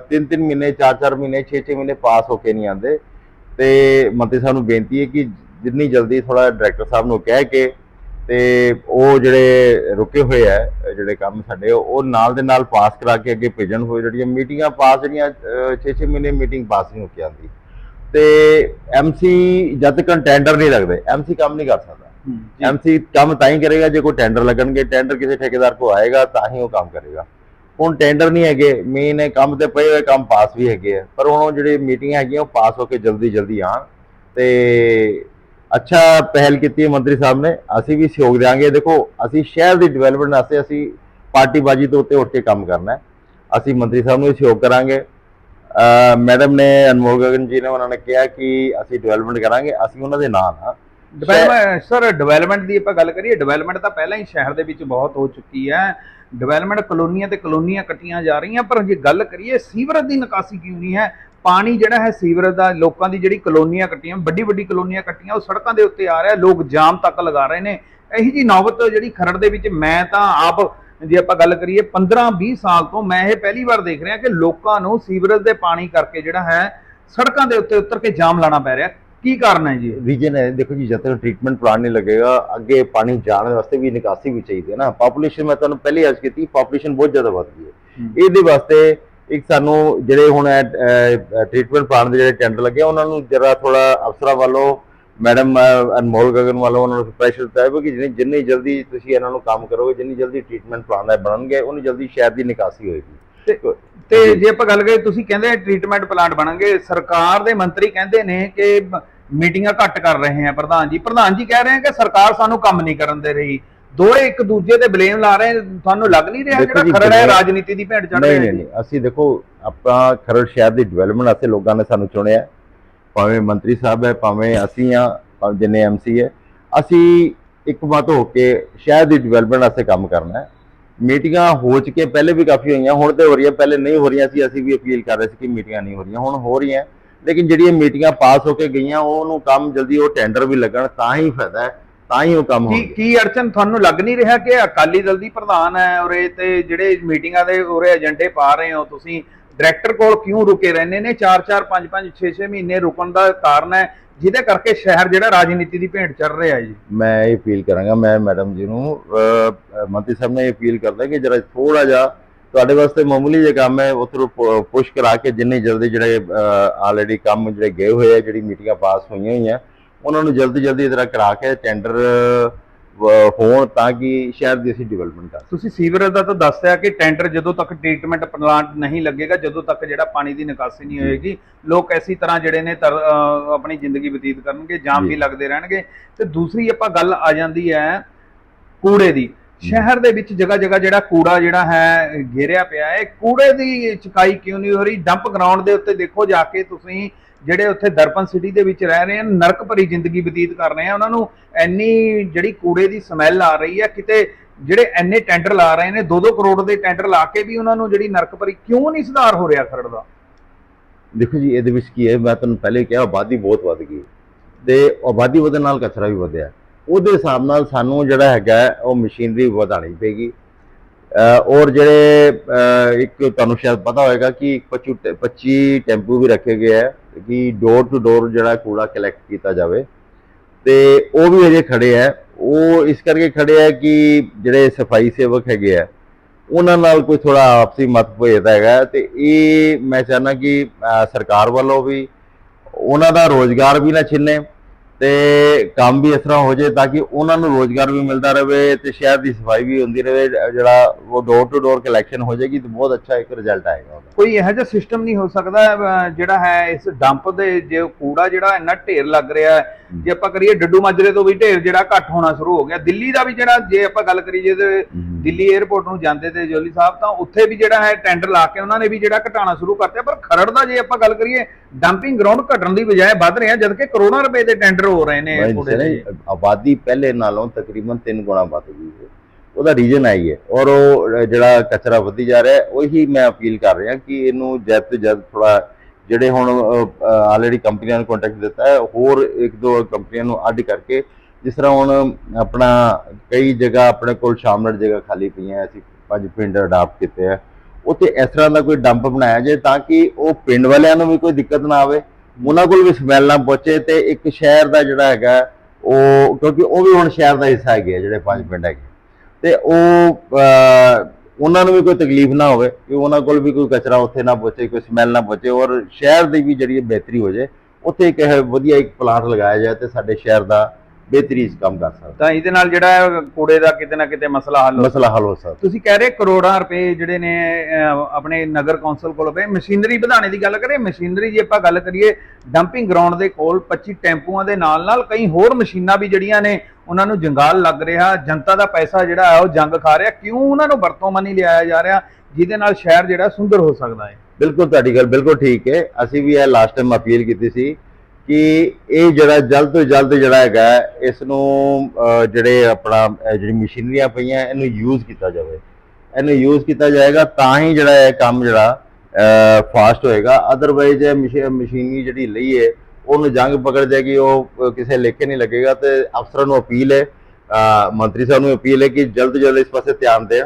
3-3 ਮਹੀਨੇ 4-4 ਮਹੀਨੇ 6-6 ਮਹੀਨੇ ਪਾਸ ਹੋ ਕੇ ਨਹੀਂ ਆਉਂਦੇ। ਤੇ ਮੰਤਰੀ ਸਾਹਿਬ ਨੂੰ ਬੇਨਤੀ ਹੈ ਕਿ ਜਿੰਨੀ ਜਲਦੀ ਥੋੜਾ ਡਾਇਰੈਕਟਰ ਸਾਹਿਬ ਨੂੰ ਕਹਿ ਕੇ ਤੇ ਉਹ ਜਿਹੜੇ ਰੁਕੇ ਹੋਏ ਆ ਜਿਹੜੇ ਕੰਮ ਸਾਡੇ, ਉਹ ਨਾਲ ਦੇ ਨਾਲ ਪਾਸ ਕਰਾ ਕੇ ਅੱਗੇ ਭੇਜਣ ਹੋਏ ਜਿਹੜੀਆਂ ਮੀਟਿੰਗਾਂ ਪਾਸ ਜਿਹੜੀਆਂ 6-6 ਮਹੀਨੇ ਮੀਟਿੰਗ ਪਾਸ ਨਹੀਂ ਹੋ ਕੇ ਆਉਂਦੀ। ਤੇ ਐਮਸੀ ਜਦ ਤੱਕ ਟੈਂਡਰ ਨਹੀਂ ਲੱਗਦੇ ਐਮਸੀ ਕੰਮ ਨਹੀਂ ਕਰ ਸਕਦਾ। ਐਮਸੀ ਕੰਮ ਤਾਂ ਹੀ ਕਰੇਗਾ, ਜੇ ਕੋਈ ਟੈਂਡਰ ਲੱਗਣਗੇ ਟੈਂਡਰ ਕਿਸੇ ਠੇਕੇਦਾਰ ਕੋ ਆਏਗਾ ਤਾਂ ਹੀ ਉਹ ਕੰਮ ਕਰੇਗਾ। ਹੁਣ ਟੈਂਡਰ ਨਹੀਂ ਹੈਗੇ ਮੇਨ ਹੈ ਕੰਮ ਤੇ ਪਏ ਹੋਏ ਕੰਮ ਪਾਸ ਵੀ ਹੈਗੇ ਆ। ਪਰ ਹੁਣ ਉਹ ਜਿਹੜੇ ਮੀਟਿੰਗਾਂ ਹੈਗੀਆਂ, ਉਹ ਪਾਸ ਹੋ ਕੇ ਜਲਦੀ ਜਲਦੀ ਆਣ ਤੇ ਅੱਛਾ ਪਹਿਲ ਕੀਤੀ ਹੈ ਮੰਤਰੀ ਸਾਹਿਬ ਨੇ, ਅਸੀਂ ਵੀ ਸਹਿਯੋਗ ਦੇਵਾਂਗੇ ਦੇਖੋ, ਅਸੀਂ ਸ਼ਹਿਰ ਦੀ ਡਿਵੈਲਪਮੈਂਟ ਵਾਸਤੇ ਅਸੀਂ ਪਾਰਟੀਬਾਜ਼ੀ ਤੋਂ ਉੱਤੇ ਉੱਠ ਕੇ ਕੰਮ ਕਰਨਾ ਹੈ। ਅਸੀਂ ਮੰਤਰੀ ਸਾਹਿਬ ਨੂੰ ਵੀ ਸਹਿਯੋਗ ਕਰਾਂਗੇ। ਮੈਡਮ ਨੇ ਅਨਮੋਲ ਗਗਨ ਜੀ ਨੇ ਉਹਨਾਂ ਨੇ ਕਿਹਾ ਕਿ ਅਸੀਂ ਡਿਵੈਲਪਮੈਂਟ ਕਰਾਂਗੇ, ਅਸੀਂ ਉਹਨਾਂ ਦੇ ਨਾਲ ਹਾਂ। ਡਿਵੈਲਪਮੈਂਟ ਸਰ ਡਿਵੈਲਪਮੈਂਟ ਦੀ ਆਪਾਂ ਗੱਲ ਕਰੀਏ ਡਿਵੈਲਪਮੈਂਟ ਤਾਂ ਪਹਿਲਾਂ ਹੀ ਸ਼ਹਿਰ ਦੇ ਵਿੱਚ ਬਹੁਤ ਹੋ ਚੁੱਕੀ ਹੈ। ਡਿਵੈਲਪਮੈਂਟ ਕਲੋਨੀਆਂ ਤੇ ਕਲੋਨੀਆਂ ਕੱਟੀਆਂ ਜਾ ਰਹੀਆਂ, ਪਰ ਜੇ ਗੱਲ ਕਰੀਏ, ਸੀਵਰੇਜ ਦੀ ਨਿਕਾਸੀ ਕਿਉਂ ਨਹੀਂ ਹੈ? ਪਾਣੀ ਜਿਹੜਾ ਹੈ ਸੀਵਰੇਜ ਦਾ, ਲੋਕਾਂ ਦੀ ਜਿਹੜੀ ਕਲੋਨੀਆਂ ਕੱਟੀਆਂ ਵੱਡੀ ਵੱਡੀ ਕਲੋਨੀਆਂ ਕੱਟੀਆਂ, ਉਹ ਸੜਕਾਂ ਦੇ ਉੱਤੇ ਆ ਰਿਹਾ, ਲੋਕ ਜਾਮ ਤੱਕ ਲਗਾ ਰਹੇ ਨੇ। ਇਹੀ ਜੀ ਨੌਬਤ ਜਿਹੜੀ ਖਰੜ ਦੇ ਵਿੱਚ ਮੈਂ ਤਾਂ ਆਪ, ਜੇ ਆਪਾਂ ਗੱਲ ਕਰੀਏ 15 20 ਸਾਲ ਤੋਂ ਮੈਂ ਇਹ ਪਹਿਲੀ ਵਾਰ ਦੇਖ ਰਿਹਾ ਕਿ ਲੋਕਾਂ ਨੂੰ ਸੀਵਰੇਜ ਦੇ ਪਾਣੀ ਕਰਕੇ ਜਿਹੜਾ ਹੈ, ਸੜਕਾਂ ਦੇ ਉੱਤੇ ਉਤਰ ਕੇ ਜਾਮ ਲਾਣਾ ਪੈ ਰਿਹਾ। ਕੀ ਕਾਰਨ ਹੈ ਜੀ? ਰੀਜਨ ਹੈ ਦੇਖੋ ਜੀ ਜਦ ਤੱਕ ਟ੍ਰੀਟਮੈਂਟ ਪਲਾਂਟ ਨਹੀਂ ਲੱਗੇਗਾ ਅੱਗੇ ਪਾਣੀ ਜਾਣ ਵਾਸਤੇ ਵੀ ਨਿਕਾਸੀ ਵੀ ਚਾਹੀਦੀ ਹੈ ਨਾ। ਪਾਪੂਲੇਸ਼ਨ ਮੈਂ ਤੁਹਾਨੂੰ ਪਹਿਲੇ ਅਰਜ਼ ਕੀਤੀ ਪਾਪੂਲੇਸ਼ਨ ਬਹੁਤ ਜ਼ਿਆਦਾ ਵੱਧ ਗਈ ਹੈ। ਇਹਦੇ ਵਾਸਤੇ ਇੱਕ ਸਾਨੂੰ ਜਿਹੜੇ ਹੁਣ ਟ੍ਰੀਟਮੈਂਟ ਪਲਾਂਟ ਦੇ ਜਿਹੜੇ ਟੈਂਡਰ ਲੱਗੇ ਉਹਨਾਂ ਨੂੰ ਜਰਾ ਥੋੜਾ ਅਫਸਰਾਂ ਵੱਲੋਂ ਮੈਡਮ ਅਨਮੋਲ ਗਗਨ ਵੱਲੋਂ ਉਹਨਾਂ ਨੂੰ ਪ੍ਰੈਸ਼ਰ ਦਿੱਤਾ ਹੈ ਕਿ ਜਿੰਨੀ ਜਿੰਨੀ ਜਲਦੀ ਤੁਸੀਂ ਇਹਨਾਂ ਨੂੰ ਕੰਮ ਕਰੋਗੇ ਜਿੰਨੀ ਜਲਦੀ ਟ੍ਰੀਟਮੈਂਟ ਪਲਾਂਟ ਬਣਨਗੇ ਉਨੀ ਜਲਦੀ ਸ਼ਹਿਰ ਦੀ ਨਿਕਾਸੀ ਹੋਏਗੀ। ਤੇ ਜੇ ਆਪਾਂ ਗੱਲ ਕਰੀਏ ਤੁਸੀਂ ਕਹਿੰਦੇ ਟ੍ਰੀਟਮੈਂਟ ਪਲਾਂਟ ਬਣਨਗੇ ਸਰਕਾਰ ਦੇ ਮੰਤਰੀ ਕਹਿੰਦੇ ਨੇ ਕਿ ਮੀਟਿੰਗਾਂ ਘੱਟ ਕਰ ਰਹੇ ਆ ਪ੍ਰਧਾਨ ਜੀ। ਪ੍ਰਧਾਨ ਜੀ ਕਹਿ ਰਹੇ ਆ ਕਿ ਸਰਕਾਰ ਸਾਨੂੰ ਕੰਮ ਨਹੀਂ ਕਰਨ ਦੇ ਰਹੀ। ਦੋਏ ਇੱਕ ਦੂਜੇ ਤੇ ਬਲੇਮ ਲਾ ਰਹੇ ਤੁਹਾਨੂੰ ਲੱਗ ਨਹੀਂ ਰਿਹਾ ਜਿਹੜਾ ਖਰੜ ਹੈ ਰਾਜਨੀਤੀ ਦੀ ਭੇਡ ਚੜ ਰਿਹਾ ਨਹੀਂ ਨਹੀਂ। ਅਸੀਂ ਦੇਖੋ ਆਪਾਂ ਖਰੜ ਸ਼ਹਿਰ ਦੀ ਡਿਵੈਲਪਮੈਂਟ ਵਾਸਤੇ ਲੋਕਾਂ ਨੇ ਸਾਨੂੰ ਚੁਣਿਆ। ਭਾਵੇਂ ਮੰਤਰੀ ਸਾਹਿਬ ਹੈ ਭਾਵੇਂ ਅਸੀਂ ਆ ਭਾਵੇਂ ਜਿੰਨੇ ਐਮਸੀ ਹੈ। ਅਸੀਂ ਇੱਕ ਮਤ ਹੋ ਕੇ ਸ਼ਹਿਰ ਦੀ ਡਿਵੈਲਪਮੈਂਟ ਵਾਸਤੇ ਕੰਮ ਕਰਨਾ ਹੈ। ਮੀਟਿੰਗਾਂ ਹੋ ਚੁੱਕੀਆਂ ਪਹਿਲੇ ਵੀ ਕਾਫੀ ਹੋਈਆਂ ਹੁਣ ਤੇ ਹੋ ਰਹੀਆਂ। ਪਹਿਲੇ ਨਹੀਂ ਹੋ ਰਹੀਆਂ ਸੀ ਅਸੀਂ ਵੀ ਅਪੀਲ ਕਰ ਰਹੇ ਸੀ ਕਿ ਮੀਟਿੰਗਾਂ ਨਹੀਂ ਹੋ ਰਹੀਆਂ। ਹੁਣ ਹੋ ਰਹੀਆਂ। ਲੇਕਿਨ ਜਿਹੜੀਆਂ ਮੀਟਿੰਗਾਂ ਪਾਸ ਹੋ ਕੇ ਗਈਆਂ ਉਹਨੂੰ ਕੰਮ ਜਲਦੀ ਉਹ ਟੈਂਡਰ ਵੀ ਲੱਗਣ ਤਾਂ ਹੀ ਫਾਇਦਾ ਹੈ ਤਾਂ ਹੀ ਉਹ ਕੰਮ ਕੀ ਕੀ ਅੜਚਨ ਤੁਹਾਨੂੰ ਲੱਗ ਨਹੀਂ ਰਿਹਾ ਕਿ ਅਕਾਲੀ ਦਲ ਦੀ ਪ੍ਰਧਾਨ ਹੈ ਉਰੇ ਤੇ ਜਿਹੜੇ ਮੀਟਿੰਗਾਂ ਦੇ ਉਰੇ ਏਜੰਡੇ ਪਾ ਰਹੇ ਹੋ ਤੁਸੀਂ ਡਾਇਰੈਕਟਰ ਕੋਲ ਕਿਉਂ ਰੁਕੇ ਰਹਿੰਦੇ ਨੇ? 4 4 5 5 6 6 ਮਹੀਨੇ ਰੁਕਣ ਦਾ ਕਾਰਨ ਹੈ ਜਿਹਦੇ ਕਰਕੇ ਸ਼ਹਿਰ ਜਿਹੜਾ ਰਾਜਨੀਤੀ ਦੀ ਭੇਂਟ ਚੜ ਰਿਹਾ ਜੀ। ਮੈਂ ਇਹ ਅਪੀਲ ਕਰਾਂਗਾ ਮੈਂ ਮੈਡਮ ਜੀ ਨੂੰ ਮੰਤਰੀ ਸਾਹਿਬ ਨੇ ਇਹ ਅਪੀਲ ਕਰਦਾ ਕਿ ਜਰਾ ਥੋੜਾ ਜਿਹਾ ਤੁਹਾਡੇ ਵਾਸਤੇ ਮਾਮੂਲੀ ਜਿਹਾ ਕੰਮ ਹੈ ਉਧਰੋਂ ਪੁਸ਼ ਕਰਾ ਕੇ ਜਿੰਨੇ ਜਲਦੀ ਜਿਹੜੇ ਆਲਰੇਡੀ ਕੰਮ ਜਿਹੜੇ ਗਏ ਹੋਏ ਆ ਜਿਹੜੀ ਮੀਟਿੰਗਾਂ ਪਾਸ ਹੋਈਆਂ ਹੋਈਆਂ ਉਹਨਾਂ ਨੂੰ ਜਲਦੀ ਜਲਦੀ ਇਧਰ ਕਰਾ ਕੇ ਟੈਂਡਰ ਹੋਣ ਤਾਂ ਕਿ ਸ਼ਹਿਰ ਦੀ ਅਸੀਂ ਡਿਵੈਲਪਮੈਂਟ ਕਰ ਤੁਸੀਂ ਸੀਵਰੇਜ ਦਾ ਤਾਂ ਦੱਸਿਆ ਕਿ ਟੈਂਡਰ ਜਦੋਂ ਤੱਕ ਟ੍ਰੀਟਮੈਂਟ ਪਲਾਂਟ ਨਹੀਂ ਲੱਗੇਗਾ ਜਦੋਂ ਤੱਕ ਜਿਹੜਾ ਪਾਣੀ ਦੀ ਨਿਕਾਸੀ ਨਹੀਂ ਹੋਏਗੀ ਲੋਕ ਐਸੀ ਤਰ੍ਹਾਂ ਜਿਹੜੇ ਨੇ ਆਪਣੀ ਜ਼ਿੰਦਗੀ ਬਤੀਤ ਕਰਨਗੇ ਜਾਮ। ਵੀ ਲੱਗਦੇ ਰਹਿਣਗੇ। ਤੇ ਦੂਸਰੀ ਆਪਾਂ ਗੱਲ ਆ ਜਾਂਦੀ ਹੈ ਕੂੜੇ ਦੀ। ਸ਼ਹਿਰ ਦੇ ਵਿੱਚ ਜਗ੍ਹਾ ਜਗ੍ਹਾ ਜਿਹੜਾ ਕੂੜਾ ਜਿਹੜਾ ਹੈ ਘੇਰਿਆ ਪਿਆ ਹੈ। ਕੂੜੇ ਦੀ ਚੁਕਾਈ ਕਿਉਂ ਨਹੀਂ ਹੋ ਰਹੀ? ਡੰਪ ਗਰਾਊਂਡ ਦੇ ਉੱਤੇ ਦੇਖੋ ਜਾ ਕੇ ਤੁਸੀਂ ਜਿਹੜੇ ਉੱਥੇ ਦਰਪਨ ਸਿਟੀ ਦੇ ਵਿੱਚ ਰਹਿ ਰਹੇ ਹਨ, ਨਰਕ ਭਰੀ ਜ਼ਿੰਦਗੀ ਬਤੀਤ ਕਰ ਰਹੇ ਆ ਉਹਨਾਂ ਨੂੰ ਇੰਨੀ ਜਿਹੜੀ ਕੂੜੇ ਦੀ ਸਮੈਲ ਆ ਰਹੀ ਹੈ, ਕਿਤੇ ਜਿਹੜੇ ਐਨੇ ਟੈਂਡਰ ਲਾ ਰਹੇ ਨੇ 2-2 ਕਰੋੜ ਦੇ ਟੈਂਡਰ ਲਾ ਕੇ ਵੀ ਉਹਨਾਂ ਨੂੰ ਜਿਹੜੀ ਨਰਕ ਭਰੀ ਕਿਉਂ ਨਹੀਂ ਸੁਧਾਰ ਹੋ ਰਿਹਾ ਖਰੜ ਦਾ? ਦੇਖੋ ਜੀ, ਇਹਦੇ ਵਿੱਚ ਕੀ ਹੈ, ਮੈਂ ਤੁਹਾਨੂੰ ਪਹਿਲੇ ਕਿਹਾ, ਆਬਾਦੀ ਬਹੁਤ ਵੱਧ ਗਈ। ਤੇ ਆਬਾਦੀ ਵਧਣ ਨਾਲ ਕਚਰਾ ਵੀ ਵਧਿਆ। ਉਹਦੇ ਹਿਸਾਬ ਨਾਲ ਸਾਨੂੰ ਜਿਹੜਾ ਹੈਗਾ ਉਹ ਮਸ਼ੀਨਰੀ ਵਧਾਣੀ ਪਏਗੀ। ਔਰ ਜਿਹੜੇ ਇੱਕ ਤੁਹਾਨੂੰ ਸ਼ਾਇਦ ਪਤਾ ਹੋਏਗਾ ਕਿ 25 25 ਟੈਂਪੂ ਵੀ ਰੱਖੇ ਗਏ ਹੈ ਕਿ ਡੋਰ ਟੂ ਡੋਰ ਜਿਹੜਾ ਕੂੜਾ ਕਲੈਕਟ ਕੀਤਾ ਜਾਵੇ। ਤੇ ਉਹ ਵੀ ਅਜੇ ਖੜੇ ਹੈ। ਉਹ ਇਸ ਕਰਕੇ ਖੜੇ ਹੈ ਕਿ ਜਿਹੜੇ ਸਫ਼ਾਈ ਸੇਵਕ ਹੈਗੇ ਆ ਉਹਨਾਂ ਨਾਲ ਕੋਈ ਥੋੜਾ ਆਪਸੀ ਮਤਭੇਦ ਹੈਗਾ ਤੇ ਇਹ ਮੈਂ ਚਾਹਨਾ ਕਿ ਸਰਕਾਰ ਵੱਲੋਂ ਵੀ ਉਹਨਾਂ ਦਾ ਰੋਜ਼ਗਾਰ ਵੀ ਨਾ ਛਿੰਨੇ। ਤੇ ਕੰਮ ਵੀ ਇਸ ਤਰ੍ਹਾਂ ਹੋ ਜਾਏ ਤਾਂ ਕਿ ਉਹਨਾਂ ਨੂੰ ਰੋਜ਼ਗਾਰ ਵੀ ਮਿਲਦਾ ਰਹੇ ਤੇ ਸ਼ਹਿਰ ਦੀ ਸਫ਼ਾਈ ਵੀ ਹੁੰਦੀ ਰਹੇ ਜਿਹੜਾ ਉਹ ਡੋਰ ਟੂ ਡੋਰ ਕਲੈਕਸ਼ਨ ਹੋ ਜਾਏਗੀ ਤਾਂ ਬਹੁਤ ਅੱਛਾ ਇੱਕ ਰਿਜ਼ਲਟ ਆਏਗਾ ਕੋਈ ਇਹੋ ਜਿਹਾ ਸਿਸਟਮ ਨਹੀਂ ਹੋ ਸਕਦਾ ਜਿਹੜਾ ਹੈ ਇਸ ਡੰਪ ਦੇ ਜੇ ਕੂੜਾ ਜਿਹੜਾ ਇੰਨਾ ਢੇਰ ਲੱਗ ਰਿਹਾ ਹੈ ਜੇ ਆਪਾਂ ਕਰੀਏ ਡੱਡੂ ਮਾਜਰੇ ਤੋਂ ਵੀ ਢੇਰ ਜਿਹੜਾ ਘੱਟ ਹੋਣਾ ਸ਼ੁਰੂ ਹੋ ਗਿਆ ਦਿੱਲੀ ਦਾ ਵੀ ਜਿਹੜਾ ਜੇ ਆਪਾਂ ਗੱਲ ਕਰੀਏ ਤੇ ਦਿੱਲੀ 에ਅਰਪੋਰਟ ਨੂੰ ਜਾਂਦੇ ਤੇ ਜੋਲੀ ਸਾਹਿਬ ਤਾਂ ਉੱਥੇ ਵੀ ਜਿਹੜਾ ਹੈ ਟੈਂਡਰ ਲਾ ਕੇ ਉਹਨਾਂ ਨੇ ਵੀ ਜਿਹੜਾ ਘਟਾਉਣਾ ਸ਼ੁਰੂ ਕਰਤਾ ਪਰ ਖਰੜ ਦਾ ਜੇ ਆਪਾਂ ਗੱਲ ਕਰੀਏ ਡੰਪਿੰਗ ਗਰਾਊਂਡ ਘਟਣ ਦੀ ਬਜਾਏ ਵੱਧ ਰਿਹਾ ਜਦ ਕਿ ਕਰੋੜਾਂ ਰੁਪਏ ਦੇ ਟੈਂਡਰ ਹੋ ਰਹੇ ਨੇ ਭਾਈ ਕੂੜੇ ਦੇ ਜੀ, ਆਬਾਦੀ ਪਹਿਲੇ ਨਾਲੋਂ ਤਕਰੀਬਨ 3 ਗੁਣਾ ਵੱਧ ਗਈ ਹੈ। ਉਹਦਾ ਰੀਜ਼ਨ ਆਈ ਹੈ। ਔਰ ਉਹ ਜਿਹੜਾ ਕਚਰਾ ਵਧੀ ਜਾ ਰਿਹਾ ਹੈ ਉਹੀ ਮੈਂ ਅਪੀਲ ਕਰ ਰਿਹਾ ਕਿ ਇਹਨੂੰ ਜਦ ਤੋਂ ਜਦ ਥੋੜਾ ਜਿਹੜੇ ਹੁਣ ਆਲਰੇਡੀ ਕੰਪਨੀਆਂ ਨੂੰ ਕੰਟੈਕਟ ਦਿੱਤਾ ਹੈ ਹੋਰ ਇੱਕ ਦੋ ਕੰਪਨੀਆਂ ਨੂੰ ਅੱਡ ਕਰਕੇ ਜਿਸ ਤਰ੍ਹਾਂ ਹੁਣ ਆਪਣਾ ਕਈ ਜਗ੍ਹਾ ਆਪਣੇ ਕੋਲ ਸ਼ਾਮਲੜ ਜਗ੍ਹਾ ਖਾਲੀ ਪਈਆਂ ਅਸੀਂ ਪੰਜ ਪਿੰਡ ਅਡਾਪਟ ਕੀਤੇ ਆ ਉੱਥੇ ਇਸ ਤਰ੍ਹਾਂ ਦਾ ਕੋਈ ਡੰਪ ਬਣਾਇਆ ਜਾਏ ਤਾਂ ਕਿ ਉਹ ਪਿੰਡ ਵਾਲਿਆਂ ਨੂੰ ਵੀ ਕੋਈ ਦਿੱਕਤ ਨਾ ਆਵੇ। ਉਹਨਾਂ ਕੋਲ ਵੀ ਸਮੈਲ ਨਾ ਪਹੁੰਚੇ ਤੇ ਇੱਕ ਸ਼ਹਿਰ ਦਾ ਜਿਹੜਾ ਹੈਗਾ, ਉਹ ਕਿਉਂਕਿ ਉਹ ਵੀ ਹੁਣ ਸ਼ਹਿਰ ਦਾ ਹਿੱਸਾ ਹੈਗੇ ਆ, ਜਿਹੜੇ ਪੰਜ ਪਿੰਡ ਹੈਗੇ। ਤੇ ਉਹ ਉਹਨਾਂ ਨੂੰ ਵੀ ਕੋਈ ਤਕਲੀਫ ਨਾ ਹੋਵੇ ਕਿ ਉਹਨਾਂ ਕੋਲ ਵੀ ਕੋਈ ਕਚਰਾ ਉੱਥੇ ਨਾ ਪਹੁੰਚੇ, ਕੋਈ ਸਮੈਲ ਨਾ ਪਹੁੰਚੇ ਔਰ ਸ਼ਹਿਰ ਦੀ ਵੀ ਜਿਹੜੀ ਬਿਹਤਰੀ ਹੋ ਜਾਏ। ਉੱਥੇ ਇੱਕ ਵਧੀਆ ਇੱਕ ਪਲਾਂਟ ਲਗਾਇਆ ਜਾਏ ਤੇ ਸਾਡੇ ਸ਼ਹਿਰ ਦਾ ਬਿਹਤਰੀ ਇਸ ਕੰਮ ਕਰ ਸਕਦਾ। ਤਾਂ ਇਹਦੇ ਨਾਲ ਜਿਹੜਾ ਹੈ ਕੂੜੇ ਦਾ ਕਿਤੇ ਨਾ ਕਿਤੇ ਮਸਲਾ ਹੱਲ ਹੋ ਮਸਲਾ ਹੱਲ ਹੋ ਸਕਦਾ। ਤੁਸੀਂ ਕਹਿ ਰਹੇ ਕਰੋੜਾਂ ਰੁਪਏ ਜਿਹੜੇ ਨੇ ਅਹ, ਆਪਣੇ ਨਗਰ ਕੌਂਸਲ ਕੋਲ ਪਏ। ਮਸ਼ੀਨਰੀ ਵਧਾਉਣੇ ਦੀ ਗੱਲ ਕਰੀਏ ਮਸ਼ੀਨਰੀ ਜੇ ਆਪਾਂ ਗੱਲ ਕਰੀਏ ਡੰਪਿੰਗ ਗਰਾਊਂਡ ਦੇ ਕੋਲ 25 ਟੈਂਪੂਆਂ ਦੇ ਨਾਲ ਨਾਲ ਕਈ ਹੋਰ ਮਸ਼ੀਨਾਂ ਵੀ ਜਿਹੜੀਆਂ ਨੇ ਉਹਨਾਂ ਨੂੰ ਜੰਗਾਲ ਲੱਗ ਰਿਹਾ। ਜਨਤਾ ਦਾ ਪੈਸਾ ਜਿਹੜਾ ਹੈ ਉਹ ਜੰਗ ਖਾ ਰਿਹਾ। ਕਿਉਂ ਉਹਨਾਂ ਨੂੰ ਵਰਤੋਂ ਮਨੀ ਲਿਆਇਆ ਜਾ ਰਿਹਾ? ਜਿਹਦੇ ਨਾਲ ਸ਼ਹਿਰ ਜਿਹੜਾ ਸੁੰਦਰ ਹੋ ਸਕਦਾ ਹੈ। ਬਿਲਕੁਲ ਤੁਹਾਡੀ ਗੱਲ ਬਿਲਕੁਲ ਠੀਕ ਹੈ। ਅਸੀਂ ਵੀ ਇਹ ਲਾਸਟ ਟਾਈਮ ਅਪੀਲ ਕੀਤੀ ਸੀ। ਕਿ ਇਹ ਜਿਹੜਾ ਜਲਦ ਤੋਂ ਜਲਦ ਜਿਹੜਾ ਹੈਗਾ ਇਸ ਨੂੰ ਜਿਹੜੇ ਆਪਣਾ ਜਿਹੜੀ ਮਸ਼ੀਨਰੀਆਂ ਪਈਆਂ ਇਹਨੂੰ ਯੂਜ਼ ਕੀਤਾ ਜਾਵੇ। ਇਹਨੂੰ ਯੂਜ਼ ਕੀਤਾ ਜਾਏਗਾ ਤਾਂ ਹੀ ਜਿਹੜਾ ਇਹ ਕੰਮ ਜਿਹੜਾ ਫਾਸਟ ਹੋਏਗਾ। ਅਦਰਵਾਈਜ਼ ਇਹ ਮਸ਼ੀ- ਮਸ਼ੀਨਰੀ ਜਿਹੜੀ ਲਈ ਹੈ ਉਹਨੂੰ ਜੰਗ ਪਕੜ ਜਾਏਗੀ ਉਹ ਅਹ, ਕਿਸੇ ਲੇਖੇ ਨਹੀਂ ਲੱਗੇਗਾ ਤੇ ਅਫਸਰਾਂ ਨੂੰ ਅਪੀਲ ਹੈ ਮੰਤਰੀ ਸਾਹਿਬ ਨੂੰ ਅਪੀਲ ਹੈ ਕਿ ਜਲਦ ਤੋਂ ਜਲਦ ਇਸ ਪਾਸੇ ਧਿਆਨ ਦੇਣ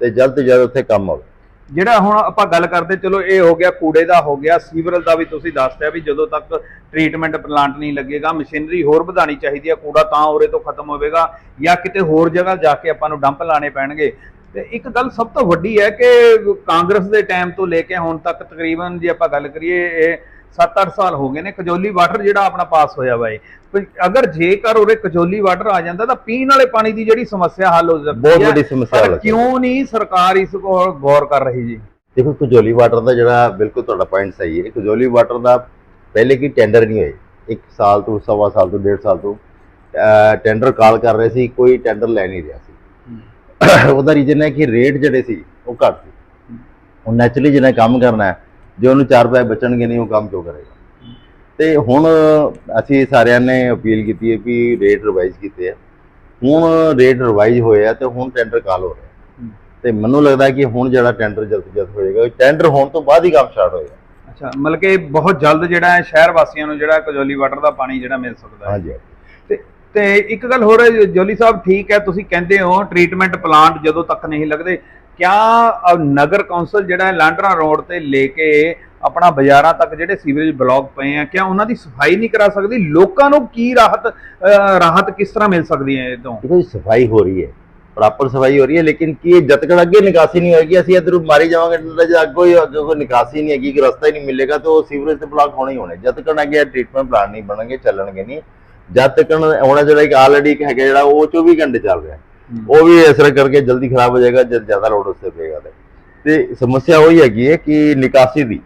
ਤੇ ਜਲਦ ਤੋਂ ਜਲਦ ਉੱਥੇ ਕੰਮ ਹੋਵੇ ਜਿਹੜਾ ਹੁਣ ਆਪਾਂ ਗੱਲ ਕਰਦੇ, ਚਲੋ ਇਹ ਹੋ ਗਿਆ, ਕੂੜੇ ਦਾ ਹੋ ਗਿਆ ਸੀਵਰਲ ਦਾ ਵੀ ਤੁਸੀਂ ਦੱਸਦੇ ਵੀ ਜਦੋਂ ਤੱਕ ਟ੍ਰੀਟਮੈਂਟ ਪਲਾਂਟ ਨਹੀਂ ਲੱਗੇਗਾ ਮਸ਼ੀਨਰੀ ਹੋਰ ਵਧਾਣੀ ਚਾਹੀਦੀ ਹੈ ਕੂੜਾ ਤਾਂ ਉਰੇ ਤੋਂ ਖਤਮ ਹੋਵੇਗਾ ਜਾਂ ਕਿਤੇ ਹੋਰ ਜਗ੍ਹਾ ਜਾ ਕੇ ਆਪਾਂ ਨੂੰ ਡੰਪ ਲਾਣੇ ਪੈਣਗੇ। ਤੇ ਇੱਕ ਗੱਲ ਸਭ ਤੋਂ ਵੱਡੀ ਹੈ ਕਿ ਕਾਂਗਰਸ ਦੇ ਟਾਈਮ ਤੋਂ ਲੈ ਕੇ ਹੁਣ ਤੱਕ ਤਕਰੀਬਨ ਜੇ ਆਪਾਂ ਗੱਲ ਕਰੀਏ, ਇਹ 7-8 ਸਾਲ ਹੋ ਗਏ ਨੇ ਕਜੌਲੀ ਵਾਟਰ ਜਿਹੜਾ ਆਪਣਾ ਪਾਸ ਹੋਇਆ ਵਾ ਇਹ। ਅਗਰ ਜੇਕਰ ਉਰੇ ਕਜੌਲੀ ਵਾਟਰ ਆ ਜਾਂਦਾ ਤਾਂ ਪੀਣ ਵਾਲੇ ਪਾਣੀ ਦੀ ਜਿਹੜੀ ਸਮੱਸਿਆ ਹੱਲ ਹੋ ਸਕਦੀ ਬਹੁਤ ਹੈ ਵੱਡੀ ਸਮੱਸਿਆ ਲੱਗ ਕਿਉਂ ਨਹੀਂ ਸਰਕਾਰ ਇਸ ਕੋਲ ਗੌਰ ਕਰ ਰਹੀ ਜੀ? ਦੇਖੋ ਕਜੋਲੀ ਵਾਟਰ ਦਾ ਜਿਹੜਾ ਬਿਲਕੁਲ ਤੁਹਾਡਾ ਪੁਆਇੰਟ ਸਹੀ ਹੈ। ਕਜੋਲੀ ਵਾਟਰ ਦਾ ਪਹਿਲੇ ਕੀ ਟੈਂਡਰ ਨਹੀਂ ਹੋਏ। ਇੱਕ ਸਾਲ ਤੋਂ ਸਵਾ ਸਾਲ ਤੋਂ ਡੇਢ ਸਾਲ ਤੋਂ ਟੈਂਡਰ ਕਾਲ ਕਰ ਰਹੇ ਸੀ ਕੋਈ ਟੈਂਡਰ ਲੈ ਨਹੀਂ ਰਿਹਾ ਸੀ। ਉਹਦਾ ਰੀਜ਼ਨ ਹੈ ਕਿ ਰੇਟ ਜਿਹੜੇ ਸੀ ਉਹ ਘੱਟ ਸੀ। ਉਹ ਨੈਚੁਰਲੀ ਜਿਹਨੇ ਕੰਮ ਕਰਨਾ ਹੈ ਜੇ ਉਹਨੂੰ 4 ਰੁਪਏ ਬਚਣਗੇ ਨਹੀਂ ਉਹ ਕੰਮ ਕਿਉਂ ਕਰੇਗਾ? ਤੇ ਹੁਣ ਅਸੀਂ ਸਾਰਿਆਂ ਨੇ ਅਪੀਲ ਕੀਤੀ ਹੈ ਕਿ ਰੇਟ ਰਿਵਾਈਜ਼ ਕੀਤੇ ਆ। ਹੁਣ ਰੇਟ ਰਿਵਾਈਜ਼ ਹੋਏ ਆ ਤੇ ਹੁਣ ਟੈਂਡਰ ਕਾਲ ਹੋ ਰਿਹਾ ਤੇ ਮੈਨੂੰ ਲੱਗਦਾ ਕਿ ਹੁਣ ਜਿਹੜਾ ਟੈਂਡਰ ਜਲਦ ਜਲਦ ਹੋਏਗਾ ਟੈਂਡਰ ਹੋਣ ਤੋਂ ਬਾਅਦ ਹੀ ਕੰਮ ਸਟਾਰਟ ਹੋਏਗਾ। ਅੱਛਾ ਮਤਲਬ ਕਿ ਬਹੁਤ ਜਲਦ ਜਿਹੜਾ ਹੈ ਸ਼ਹਿਰ ਵਾਸੀਆਂ ਨੂੰ ਜਿਹੜਾ ਕਜੌਲੀ ਵਾਟਰ ਦਾ ਪਾਣੀ ਜਿਹੜਾ ਮਿਲ ਸਕਦਾ ਹੈ। ਹਾਂਜੀ ਤੇ ਤੇ ਇੱਕ ਗੱਲ ਹੋਰ ਹੈ ਜੋਲੀ ਸਾਹਿਬ ਠੀਕ ਹੈ ਤੁਸੀਂ ਕਹਿੰਦੇ ਹੋ ਟ੍ਰੀਟਮੈਂਟ ਪਲਾਂਟ ਜਦੋਂ ਤੱਕ ਨਹੀਂ ਲੱਗਦੇ ਕਿਆ ਨਗਰ ਕੌਂਸਲ ਜਿਹੜਾ ਹੈ ਲਾਂਡਰਾ ਰੋਡ ਤੇ ਲੈ ਕੇ ਆਪਣਾ ਬਾਜ਼ਾਰਾਂ ਤੱਕ ਜਿਹੜੇ ਸੀਵਰੇਜ ਬਲੌਕ ਪਏ ਆ, ਕਿਆ ਉਹਨਾਂ ਦੀ ਸਫ਼ਾਈ ਨਹੀਂ ਕਰਾ ਸਕਦੀ? ਲੋਕਾਂ ਨੂੰ ਕੀ ਰਾਹਤ ਰਾਹਤ ਕਿਸ ਤਰ੍ਹਾਂ ਮਿਲ ਸਕਦੀ ਹੈ ਇਹ ਦੇਖੋ ਜੀ, ਸਫ਼ਾਈ ਹੋ ਰਹੀ ਹੈ, ਪ੍ਰੋਪਰ ਸਫ਼ਾਈ ਹੋ ਰਹੀ ਹੈ, ਲੇਕਿਨ ਕੀ ਇਹ ਜਦ ਤੱਕ ਅੱਗੇ ਨਿਕਾਸੀ ਨਹੀਂ ਹੋਏਗੀ, ਅਸੀਂ ਇੱਧਰ ਮਾਰੀ ਜਾਵਾਂਗੇ ਜੇ ਅੱਗੋਂ ਹੀ ਅੱਗੇ ਕੋਈ ਨਿਕਾਸੀ ਨਹੀਂ ਹੈਗੀ ਕਿ ਰਸਤਾ ਹੀ ਨਹੀਂ ਮਿਲੇਗਾ, ਤਾਂ ਉਹ ਸੀਵਰੇਜ ਤੇ ਬਲਾਕ ਹੋਣੇ ਹੀ ਹੋਣੇ। ਜਦ ਤੱਕ ਅੱਗੇ ਟ੍ਰੀਟਮੈਂਟ ਪਲਾਨ ਨਹੀਂ ਬਣਨਗੇ, ਚੱਲਣਗੇ ਨਹੀਂ। ਜਦ ਤੱਕ ਹੁਣ ਜਿਹੜਾ ਇੱਕ ਆਲਰੇਡੀ ਹੈਗਾ ਜਿਹੜਾ, ਉਹ 24 ਘੰਟੇ ਚੱਲ ਰਿਹਾ। ਉਹ ਵੀ ਅਸਰ ਕਰਕੇ ਜਲਦੀ ਖਰਾਬ ਹੋ ਜਾਏਗਾ ਜਦ ਜ਼ਿਆਦਾ ਲੋਡ ਉਸ ਤੇ ਪਏਗਾ ਤੇ ਸਮੱਸਿਆ ਉਹੀ ਹੈਗੀ ਹੈ ਕਿ ਨਿਕਾਸੀ ਦੀ।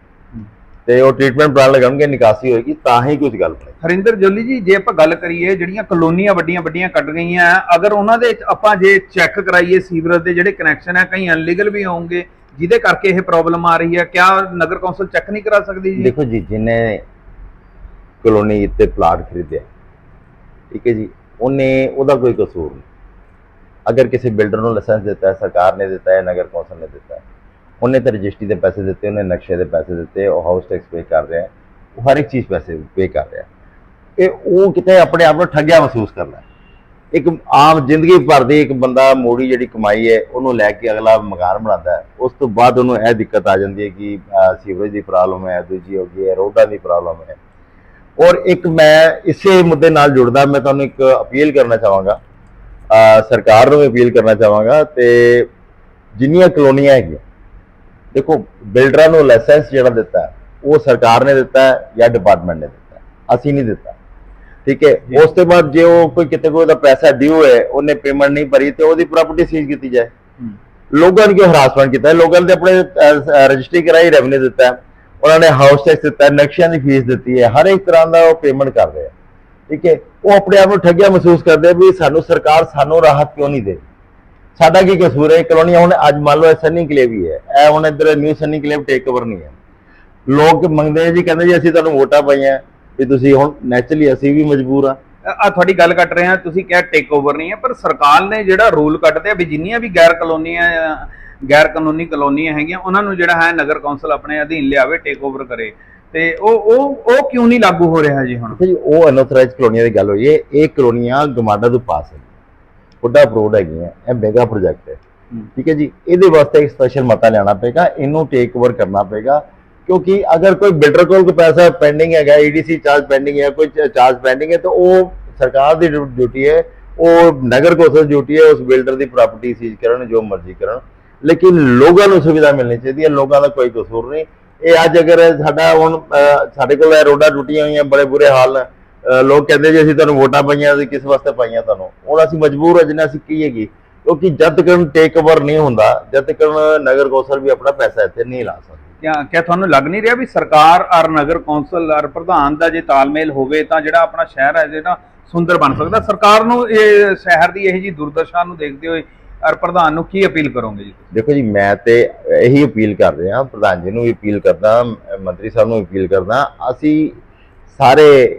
ਤੇ ਉਹ ਟ੍ਰੀਟਮੈਂਟ ਪਲਾਨ ਲਗਾਉਣਗੇ ਨਿਕਾਸੀ ਹੋਏਗੀ ਤਾਂ ਹੀ ਕੁਝ ਗੱਲ ਬਣੇ ਹਰਿੰਦਰ ਜੋਲੀ ਜੀ ਜੇ ਆਪਾਂ ਗੱਲ ਕਰੀਏ ਜਿਹੜੀਆਂ ਕਲੋਨੀਆਂ ਵੱਡੀਆਂ ਵੱਡੀਆਂ ਕੱਟ ਗਈਆਂ ਹੈ, ਅਗਰ ਉਹਨਾਂ ਦੇ ਆਪਾਂ ਜੇ ਚੈੱਕ ਕਰਾਈਏ ਸੀਵਰੇਜ ਦੇ ਜਿਹੜੇ ਕਨੈਕਸ਼ਨ ਹੈ ਕਈ ਅਨਲੀਗਲ ਵੀ ਹੋਣਗੇ ਜਿਹਦੇ ਕਰਕੇ ਇਹ ਪ੍ਰੋਬਲਮ ਆ ਰਹੀ ਹੈ ਕਿਆ ਨਗਰ ਕੌਂਸਲ ਚੈੱਕ ਨਹੀਂ ਕਰਾ ਸਕਦੀ ਜੀ? ਦੇਖੋ ਜੀ ਜਿਹਨੇ ਕਲੋਨੀ ਤੇ ਪਲਾਟ ਖਰੀਦਿਆ ਠੀਕ ਹੈ ਜੀ ਉਹਨੇ ਉਹਦਾ ਕੋਈ ਕਸੂਰ ਨਹੀਂ। ਅਗਰ ਕਿਸੇ ਬਿਲਡਰ ਨੂੰ ਲਾਇਸੈਂਸ ਦਿੱਤਾ ਹੈ, ਸਰਕਾਰ ਨੇ ਦਿੱਤਾ ਹੈ ਨਗਰ ਕੌਂਸਲ ਨੇ ਦਿੱਤਾ ਹੈ, ਉਹਨੇ ਤਾਂ ਰਜਿਸਟਰੀ ਦੇ ਪੈਸੇ ਦਿੱਤੇ, ਉਹਨੇ ਨਕਸ਼ੇ ਦੇ ਪੈਸੇ ਦਿੱਤੇ, ਉਹ ਹਾਊਸ ਟੈਕਸ ਪੇ ਕਰ ਰਿਹਾ ਉਹ ਹਰ ਇੱਕ ਚੀਜ਼ ਪੈਸੇ ਪੇ ਕਰ ਰਿਹਾ ਇਹ ਉਹ ਕਿਤੇ ਆਪਣੇ ਆਪ ਨੂੰ ਠੱਗਿਆ ਮਹਿਸੂਸ ਕਰਦਾ ਇੱਕ ਆਮ ਜ਼ਿੰਦਗੀ ਭਰ ਦੀ ਇੱਕ ਬੰਦਾ ਮੋੜੀ ਜਿਹੜੀ ਕਮਾਈ ਹੈ, ਉਹਨੂੰ ਲੈ ਕੇ ਅਗਲਾ ਮਕਾਨ ਬਣਾਉਂਦਾ ਹੈ, ਉਸ ਤੋਂ ਬਾਅਦ ਉਹਨੂੰ ਇਹ ਦਿੱਕਤ ਆ ਜਾਂਦੀ ਹੈ ਕਿ ਸੀਵਰੇਜ ਦੀ ਪ੍ਰੋਬਲਮ ਹੈ, ਦੂਜੀ ਹੋ ਗਈ ਹੈ, ਰੋਡਾਂ ਦੀ ਪ੍ਰੋਬਲਮ ਹੈ। ਔਰ ਇੱਕ ਮੈਂ ਇਸੇ ਮੁੱਦੇ ਨਾਲ ਜੁੜਦਾ, ਮੈਂ ਤੁਹਾਨੂੰ ਇੱਕ ਅਪੀਲ ਕਰਨਾ ਚਾਹਾਂਗਾ। ਸਰਕਾਰ ਨੂੰ ਵੀ ਅਪੀਲ ਕਰਨਾ ਚਾਹਾਂਗਾ ਤੇ ਜਿੰਨੀਆਂ ਕਲੋਨੀਆਂ ਹੈਗੀਆਂ ਦੇਖੋ ਬਿਲਡਰਾਂ ਨੂੰ ਲਾਇਸੈਂਸ ਜਿਹੜਾ ਦਿੱਤਾ ਉਹ ਸਰਕਾਰ ਨੇ ਦਿੱਤਾ ਜਾਂ ਡਿਪਾਰਟਮੈਂਟ ਨੇ ਦਿੱਤਾ। ਅਸੀਂ ਨਹੀਂ ਦਿੱਤਾ ਠੀਕ ਹੈ। ਉਸ ਤੋਂ ਬਾਅਦ ਜੇ ਉਹ ਕੋਈ ਕਿਤੇ ਕੋਈ ਦਾ ਪੈਸਾ ਡਿਊ ਹੈ ਉਹਨੇ ਪੇਮੈਂਟ ਨਹੀਂ ਭਰੀ ਤੇ ਉਹਦੀ ਪ੍ਰਾਪਰਟੀ ਸੀਜ਼ ਕੀਤੀ ਜਾਏ ਲੋਕਾਂ ਨੇ ਕਿਉਂ ਹਰਾਸਮੈਂਟ ਕੀਤਾ? ਲੋਕਾਂ ਨੇ ਆਪਣੇ ਰਜਿਸਟਰੀ ਕਰਾਈ ਰੈਵਨਿਊ ਦਿੱਤਾ। ਉਹਨਾਂ ਨੇ ਹਾਊਸ ਟੈਕਸ ਦਿੱਤਾ ਨਕਸ਼ਿਆਂ ਦੀ ਫੀਸ ਦਿੱਤੀ ਹੈ ਹਰ ਇੱਕ ਤਰ੍ਹਾਂ ਦਾ ਉਹ ਪੇਮੈਂਟ ਕਰਦੇ ਆ ਠੀਕ ਹੈ? ਉਹ ਆਪਣੇ ਆਪ ਨੂੰ ਠੱਗਿਆ ਮਹਿਸੂਸ ਕਰਦੇ ਵੀ ਸਾਨੂੰ ਸਰਕਾਰ ਸਾਨੂੰ ਰਾਹਤ ਕਿਉਂ ਨਹੀਂ ਦੇ? ਸਾਡਾ ਕੀ ਕਸੂਰ ਹੈ? ਕਲੋਨੀਆਂ ਹੁਣ ਅੱਜ ਮੰਨ ਲਓ ਸਨੀ ਕਲੇਵ ਹੀ। ਹੈ ਇਹ ਹੁਣ ਇੱਧਰ New Sunny Enclave take over ਨਹੀਂ ਹੈ। ਲੋਕ ਮੰਗਦੇ ਆ ਜੀ, ਕਹਿੰਦੇ ਜੀ, ਅਸੀਂ ਤੁਹਾਨੂੰ ਵੋਟਾਂ ਪਾਈਆਂ। ਵੀ ਤੁਸੀਂ ਹੁਣ ਨੈਚੁਰਲੀ ਅਸੀਂ ਵੀ ਮਜਬੂਰ ਆ। ਆ ਤੁਹਾਡੀ ਗੱਲ ਕੱਟ ਰਹੇ ਹਾਂ ਤੁਸੀਂ ਕਿਹਾ ਟੇਕ ਓਵਰ ਨਹੀਂ ਹੈ, ਪਰ ਸਰਕਾਰ ਨੇ ਜਿਹੜਾ ਰੂਲ ਕੱਢਦੇ ਆ ਵੀ ਜਿੰਨੀਆਂ ਵੀ ਗੈਰ ਕਲੋਨੀਆਂ, ਗੈਰ ਕਾਨੂੰਨੀ ਕਲੋਨੀਆਂ ਹੈਗੀਆਂ, ਉਹਨਾਂ ਨੂੰ ਜਿਹੜਾ ਹੈ ਨਗਰ ਕੌਂਸਲ ਆਪਣੇ ਅਧੀਨ ਲਿਆਵੇ ਟੇਕ ਓਵਰ ਕਰੇ। ਤੇ ਉਹ ਉਹ ਉਹ ਕਿਉਂ ਨਹੀਂ ਲਾਗੂ ਹੋ ਰਿਹਾ ਜੀ ਹੁਣ? ਦੇਖੋ ਜੀ ਉਹ ਅਨਆਥੋਰਾਈਜ਼ਡ ਕਲੋਨੀਆਂ ਦੀ ਗੱਲ ਹੋਈ ਹੈ ਇਹ ਕਲੋਨੀਆਂ ਗਮਾਡਾ ਤੋਂ ਪਾਸ ਹੈ ਵੱਡਾ ਅਪਰੋਡ ਹੈਗੀਆਂ ਇਹ ਮੈਗਾ ਪ੍ਰੋਜੈਕਟ ਹੈ। ਠੀਕ ਹੈ ਜੀ? ਇਹਦੇ ਵਾਸਤੇ ਇੱਕ ਸਪੈਸ਼ਲ ਮਤਾ ਲਿਆਉਣਾ ਪਏਗਾ ਇਹਨੂੰ ਟੇਕ ਓਵਰ ਕਰਨਾ ਪਏਗਾ। ਕਿਉਂਕਿ ਅਗਰ ਕੋਈ ਬਿਲਡਰ ਕੋਲ ਕੋਈ ਪੈਸਾ ਪੈਂਡਿੰਗ ਹੈਗਾ ਈਡੀਸੀ ਚਾਰਜ ਪੈਂਡਿੰਗ ਹੈ ਕੋਈ ਚਾਰਜ ਪੈਂਡਿੰਗ ਹੈ ਤਾਂ ਉਹ ਸਰਕਾਰ ਦੀ ਡਿਊਟੀ ਹੈ। ਉਹ ਨਗਰ ਕੌਂਸਲ ਡਿਊਟੀ ਹੈ ਉਸ ਬਿਲਡਰ ਦੀ ਪ੍ਰਾਪਰਟੀ ਸੀਜ਼ ਕਰਨ ਜੋ ਮਰਜ਼ੀ ਕਰਨ। ਲੇਕਿਨ ਲੋਕਾਂ ਨੂੰ ਸੁਵਿਧਾ ਮਿਲਣੀ ਚਾਹੀਦੀ ਹੈ ਲੋਕਾਂ ਦਾ ਕੋਈ ਕਸੂਰ ਨਹੀਂ। ਇਹ ਅੱਜ ਅਗਰ ਸਾਡਾ ਹੁਣ ਸਾਡੇ ਕੋਲ ਰੋਡਾਂ ਟੁੱਟੀਆਂ ਹੋਈਆਂ, ਬੜੇ ਬੁਰੇ ਹਾਲ ਨੇ। ਲੋਕ ਕਹਿੰਦੇ ਜੀ ਅਸੀਂ ਤੁਹਾਨੂੰ ਵੋਟਾਂ ਪਾਈਆਂ, ਅਸੀਂ ਕਿਸ ਵਾਸਤੇ ਪਾਈਆਂ ਤੁਹਾਨੂੰ? ਹੁਣ ਅਸੀਂ ਮਜਬੂਰ ਹਾਂ ਜਿੰਨਾ ਅਸੀਂ ਕਹੀਏਗੀ ਕਿਉਂਕਿ ਜਦ ਤੱਕ ਟੇਕ ਓਵਰ ਨਹੀਂ ਹੁੰਦਾ, ਜਦ ਤੱਕ ਨਗਰ ਕੌਂਸਲ ਵੀ ਆਪਣਾ ਪੈਸਾ ਇੱਥੇ ਨਹੀਂ ਲਾ ਸਕਦੀ। ਕਿਆ ਕਿਆ ਤੁਹਾਨੂੰ ਲੱਗ ਨਹੀਂ ਰਿਹਾ ਵੀ ਸਰਕਾਰ ਔਰ ਨਗਰ ਕੌਂਸਲ ਔਰ ਪ੍ਰਧਾਨ ਦਾ ਜੇ ਤਾਲਮੇਲ ਹੋਵੇ, ਤਾਂ ਜਿਹੜਾ ਆਪਣਾ ਸ਼ਹਿਰ ਹੈ, ਜਿਹੜਾ ਸੁੰਦਰ ਬਣ ਸਕਦਾ? ਸਰਕਾਰ ਨੂੰ ਇਹ ਸ਼ਹਿਰ ਦੀ ਇਹ ਜੀ ਦੁਰਦਸ਼ਾ ਨੂੰ ਦੇਖਦੇ ਹੋਏ ਔਰ ਪ੍ਰਧਾਨ ਨੂੰ ਕੀ ਅਪੀਲ ਕਰੋਗੇ ਜੀ? ਦੇਖੋ ਜੀ, ਮੈਂ ਤੇ ਇਹੀ ਅਪੀਲ ਕਰ ਰਿਹਾ, ਪ੍ਰਧਾਨ ਜੀ ਨੂੰ ਵੀ ਅਪੀਲ ਕਰਦਾ, ਮੰਤਰੀ ਸਾਹਿਬ ਨੂੰ ਅਪੀਲ ਕਰਦਾ, ਅਸੀਂ ਸਾਰੇ,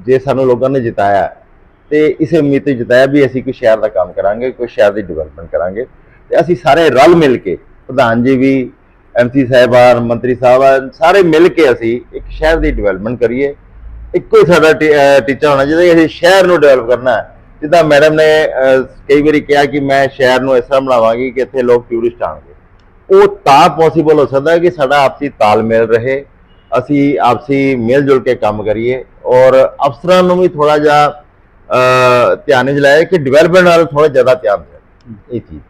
ਜੇ ਸਾਨੂੰ ਲੋਕਾਂ ਨੇ ਜਿਤਾਇਆ, ਤੇ ਇਸੇ ਉਮੀਦ ਤੇ ਜਿਤਾਇਆ ਵੀ ਅਸੀਂ ਕੋਈ ਸ਼ਹਿਰ ਦਾ ਕੰਮ ਕਰਾਂਗੇ, ਕੋਈ ਸ਼ਹਿਰ ਦੀ ਡਿਵੈਲਪਮੈਂਟ ਕਰਾਂਗੇ, ਤੇ ਅਸੀਂ ਸਾਰੇ ਰਲ ਮਿਲ ਕੇ, ਪ੍ਰਧਾਨ ਜੀ ਵੀ ਐਮਸੀ ਸਾਹਿਬਾਨ ਮੰਤਰੀ ਸਾਹਿਬਾਨ ਸਾਰੇ ਮਿਲ ਕੇ ਅਸੀਂ ਇੱਕ ਸ਼ਹਿਰ ਦੀ ਡਿਵੈਲਪਮੈਂਟ ਕਰੀਏ। ਇੱਕੋ ਹੀ ਸਾਡਾ ਟੀ- ਅਹ ਟੀਚਾ ਹੋਣਾ ਜਿਹਦੇ ਅਸੀਂ ਸ਼ਹਿਰ ਨੂੰ ਡਿਵੈਲਪ ਕਰਨਾ ਹੈ। ਜਿੱਦਾਂ ਮੈਡਮ ਨੇ ਕਈ ਵਾਰੀ ਕਿਹਾ ਕਿ ਮੈਂ ਸ਼ਹਿਰ ਨੂੰ ਇਸ ਤਰ੍ਹਾਂ ਬਣਾਵਾਂਗੀ ਕਿ ਇੱਥੇ ਲੋਕ ਟੂਰਿਸਟ ਆਉਣਗੇ। ਉਹ ਤਾਂ ਪੋਸੀਬਲ ਹੋ ਸਕਦਾ ਹੈ ਕਿ ਸਾਡਾ ਆਪਸੀ ਤਾਲਮੇਲ ਰਹੇ ਅਸੀਂ ਆਪਸੀ ਮਿਲ ਜੁਲ ਕੇ ਕੰਮ ਕਰੀਏ ਔਰ ਅਫਸਰਾਂ ਨੂੰ ਵੀ ਥੋੜਾ ਜਿਹਾ ਧਿਆਨ ਵਿੱਚ ਲਾਇਆ ਕਿ ਡਿਵੈਲਪਮੈਂਟ ਵੱਲ ਥੋੜਾ ਜ਼ਿਆਦਾ ਧਿਆਨ ਦੇਣ। ਇਹ ਚੀਜ਼।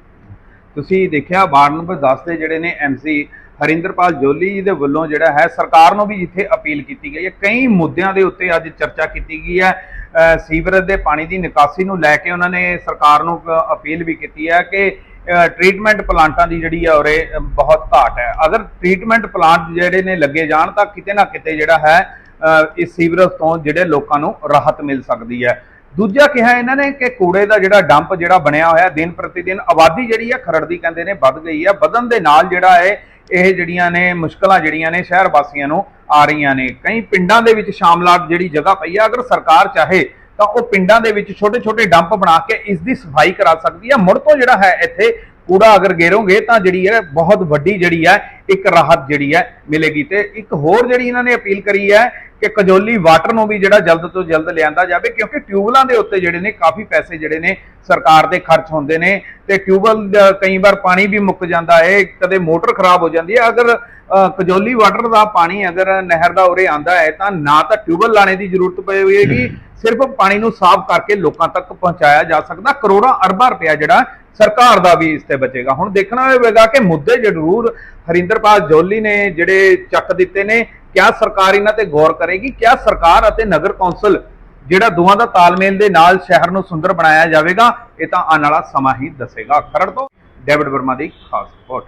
ਤੁਸੀਂ ਦੇਖਿਆ ਵਾਰਡ ਨੰਬਰ 10 ਦੇ ਜਿਹੜੇ ਨੇ ਐਮਸੀ ਹਰਿੰਦਰਪਾਲ ਜੋਲੀ ਜੀ ਦੇ ਵੱਲੋਂ ਜਿਹੜਾ ਹੈ ਸਰਕਾਰ ਨੂੰ ਵੀ ਜਿੱਥੇ ਅਪੀਲ ਕੀਤੀ ਗਈ ਹੈ। ਕਈ ਮੁੱਦਿਆਂ ਦੇ ਉੱਤੇ ਅੱਜ ਚਰਚਾ ਕੀਤੀ ਗਈ ਹੈ। ਸੀਵਰੇਜ ਦੇ ਪਾਣੀ ਦੀ ਨਿਕਾਸੀ ਨੂੰ ਲੈ ਕੇ ਉਹਨਾਂ ਨੇ ਸਰਕਾਰ ਨੂੰ ਅਪੀਲ ਵੀ ਕੀਤੀ ਹੈ ਕਿ ਟ੍ਰੀਟਮੈਂਟ ਪਲਾਂਟਾਂ ਦੀ ਜਿਹੜੀ ਹੈ ਉਰੇ ਅ, ਬਹੁਤ ਘਾਟ ਹੈ। ਅਗਰ ਟ੍ਰੀਟਮੈਂਟ ਪਲਾਂਟ ਜਿਹੜੇ ਨੇ ਲੱਗੇ ਜਾਣ ਤਾਂ ਕਿਤੇ ਨਾ ਕਿਤੇ ਜਿਹੜਾ ਹੈ ਇਸ ਸੀਵਰੇਜ ਤੋਂ ਜਿਹੜੇ ਲੋਕਾਂ ਨੂੰ ਰਾਹਤ ਮਿਲ ਸਕਦੀ ਹੈ। ਦੂਜਾ ਕਿਹਾ ਇਹਨਾਂ ਨੇ ਕਿ ਕੂੜੇ ਦਾ ਜਿਹੜਾ ਡੰਪ ਜਿਹੜਾ ਬਣਿਆ ਹੋਇਆ ਦਿਨ ਪ੍ਰਤੀ ਦਿਨ ਆਬਾਦੀ ਜਿਹੜੀ ਹੈ ਖਰੜ ਦੀ ਕਹਿੰਦੇ ਨੇ ਵੱਧ ਗਈ ਹੈ। ਵਧਣ ਦੇ ਨਾਲ ਜਿਹੜਾ ਹੈ ਇਹ ਜਿਹੜੀਆਂ ਨੇ, ਮੁਸ਼ਕਲਾਂ ਜਿਹੜੀਆਂ ਨੇ ਸ਼ਹਿਰ ਵਾਸੀਆਂ ਨੂੰ ਆ ਰਹੀਆਂ ਨੇ। ਕਈ ਪਿੰਡਾਂ ਦੇ ਵਿੱਚ ਸ਼ਾਮਲਾਟ ਜਿਹੜੀ ਜਗ੍ਹਾ ਪਈ ਆ, ਅਗਰ ਸਰਕਾਰ ਚਾਹੇ ਤਾਂ ਉਹ ਪਿੰਡਾਂ ਦੇ ਵਿੱਚ ਛੋਟੇ ਛੋਟੇ ਡੰਪ ਬਣਾ ਕੇ ਇਸ ਦੀ ਸਫ਼ਾਈ ਕਰਾ ਸਕਦੀ ਹੈ ਮੁੜ ਤੋਂ ਜਿਹੜਾ ਹੈ ਇੱਥੇ ਕੂੜਾ ਅਗਰ ਗੇਰੋਗੇ ਤਾਂ ਜਿਹੜੀ ਹੈ ਬਹੁਤ ਵੱਡੀ ਜਿਹੜੀ ਹੈ ਇੱਕ ਰਾਹਤ ਜਿਹੜੀ ਹੈ ਮਿਲੇਗੀ ਤੇ ਇੱਕ ਹੋਰ ਜਿਹੜੀ ਇਹਨਾਂ ਨੇ ਅਪੀਲ ਕਰੀ ਹੈ ਕਿ ਕਜੋਲੀ ਵਾਟਰ ਨੂੰ ਵੀ ਜਿਹੜਾ ਜਲਦ ਤੋਂ ਜਲਦ ਲਿਆਂਦਾ ਜਾਵੇ ਕਿਉਂਕਿ ਟਿਊਬਲਾਂ ਦੇ ਉੱਤੇ ਜਿਹੜੇ ਨੇ ਕਾਫੀ ਪੈਸੇ ਜਿਹੜੇ ਨੇ ਸਰਕਾਰ ਦੇ ਖਰਚ ਹੁੰਦੇ ਨੇ ਤੇ ਟਿਊਬਲ ਕਈ ਵਾਰ ਪਾਣੀ ਵੀ ਮੁੱਕ ਜਾਂਦਾ ਹੈ ਕਦੇ ਮੋਟਰ ਖਰਾਬ ਹੋ ਜਾਂਦੀ ਹੈ। ਅਗਰ ਅ, ਕਜੋਲੀ ਵਾਟਰ ਦਾ ਪਾਣੀ ਅਗਰ ਨਹਿਰ ਦਾ ਉਰੇ ਆਂਦਾ ਹੈ ਤਾਂ ਨਾ ਤਾਂ ਟਿਊਬਲ ਲਾਣੇ ਦੀ ਜ਼ਰੂਰਤ ਪਵੇਗੀ ਸਿਰਫ ਪਾਣੀ ਨੂੰ ਸਾਫ਼ ਕਰਕੇ ਲੋਕਾਂ ਤੱਕ ਪਹੁੰਚਾਇਆ ਜਾ ਸਕਦਾ। ਕਰੋੜਾਂ ਅਰਬਾਂ ਰੁਪਇਆ ਜਿਹੜਾ ਸਰਕਾਰ ਦਾ ਵੀ ਇਸ ਤੇ ਬਚੇਗਾ। ਹੁਣ ਦੇਖਣਾ ਹੋਵੇਗਾ ਕਿ ਮੁੱਦੇ ਜ਼ਰੂਰ ਹਰਿੰਦਰਪਾਲ ਜੋਲੀ ਨੇ ਜਿਹੜੇ ਚੱਕ ਦਿੱਤੇ ਨੇ, ਕਿਆ ਸਰਕਾਰ ਇਹਨਾਂ ਤੇ ਗੌਰ ਕਰੇਗੀ, ਕਿਆ ਸਰਕਾਰ ਅਤੇ ਨਗਰ ਕੌਂਸਲ ਜਿਹੜਾ ਦੋਵਾਂ ਦਾ ਤਾਲਮੇਲ ਦੇ ਨਾਲ ਸ਼ਹਿਰ ਨੂੰ ਸੁੰਦਰ ਬਣਾਇਆ ਜਾਵੇਗਾ, ਇਹ ਤਾਂ ਆਉਣ ਵਾਲਾ ਸਮਾਂ ਹੀ ਦੱਸੇਗਾ। ਖਰੜ ਤੋਂ ਡੇਵਿਡ ਵਰਮਾ ਦੀ ਖਾਸ ਰਿਪੋਰਟ।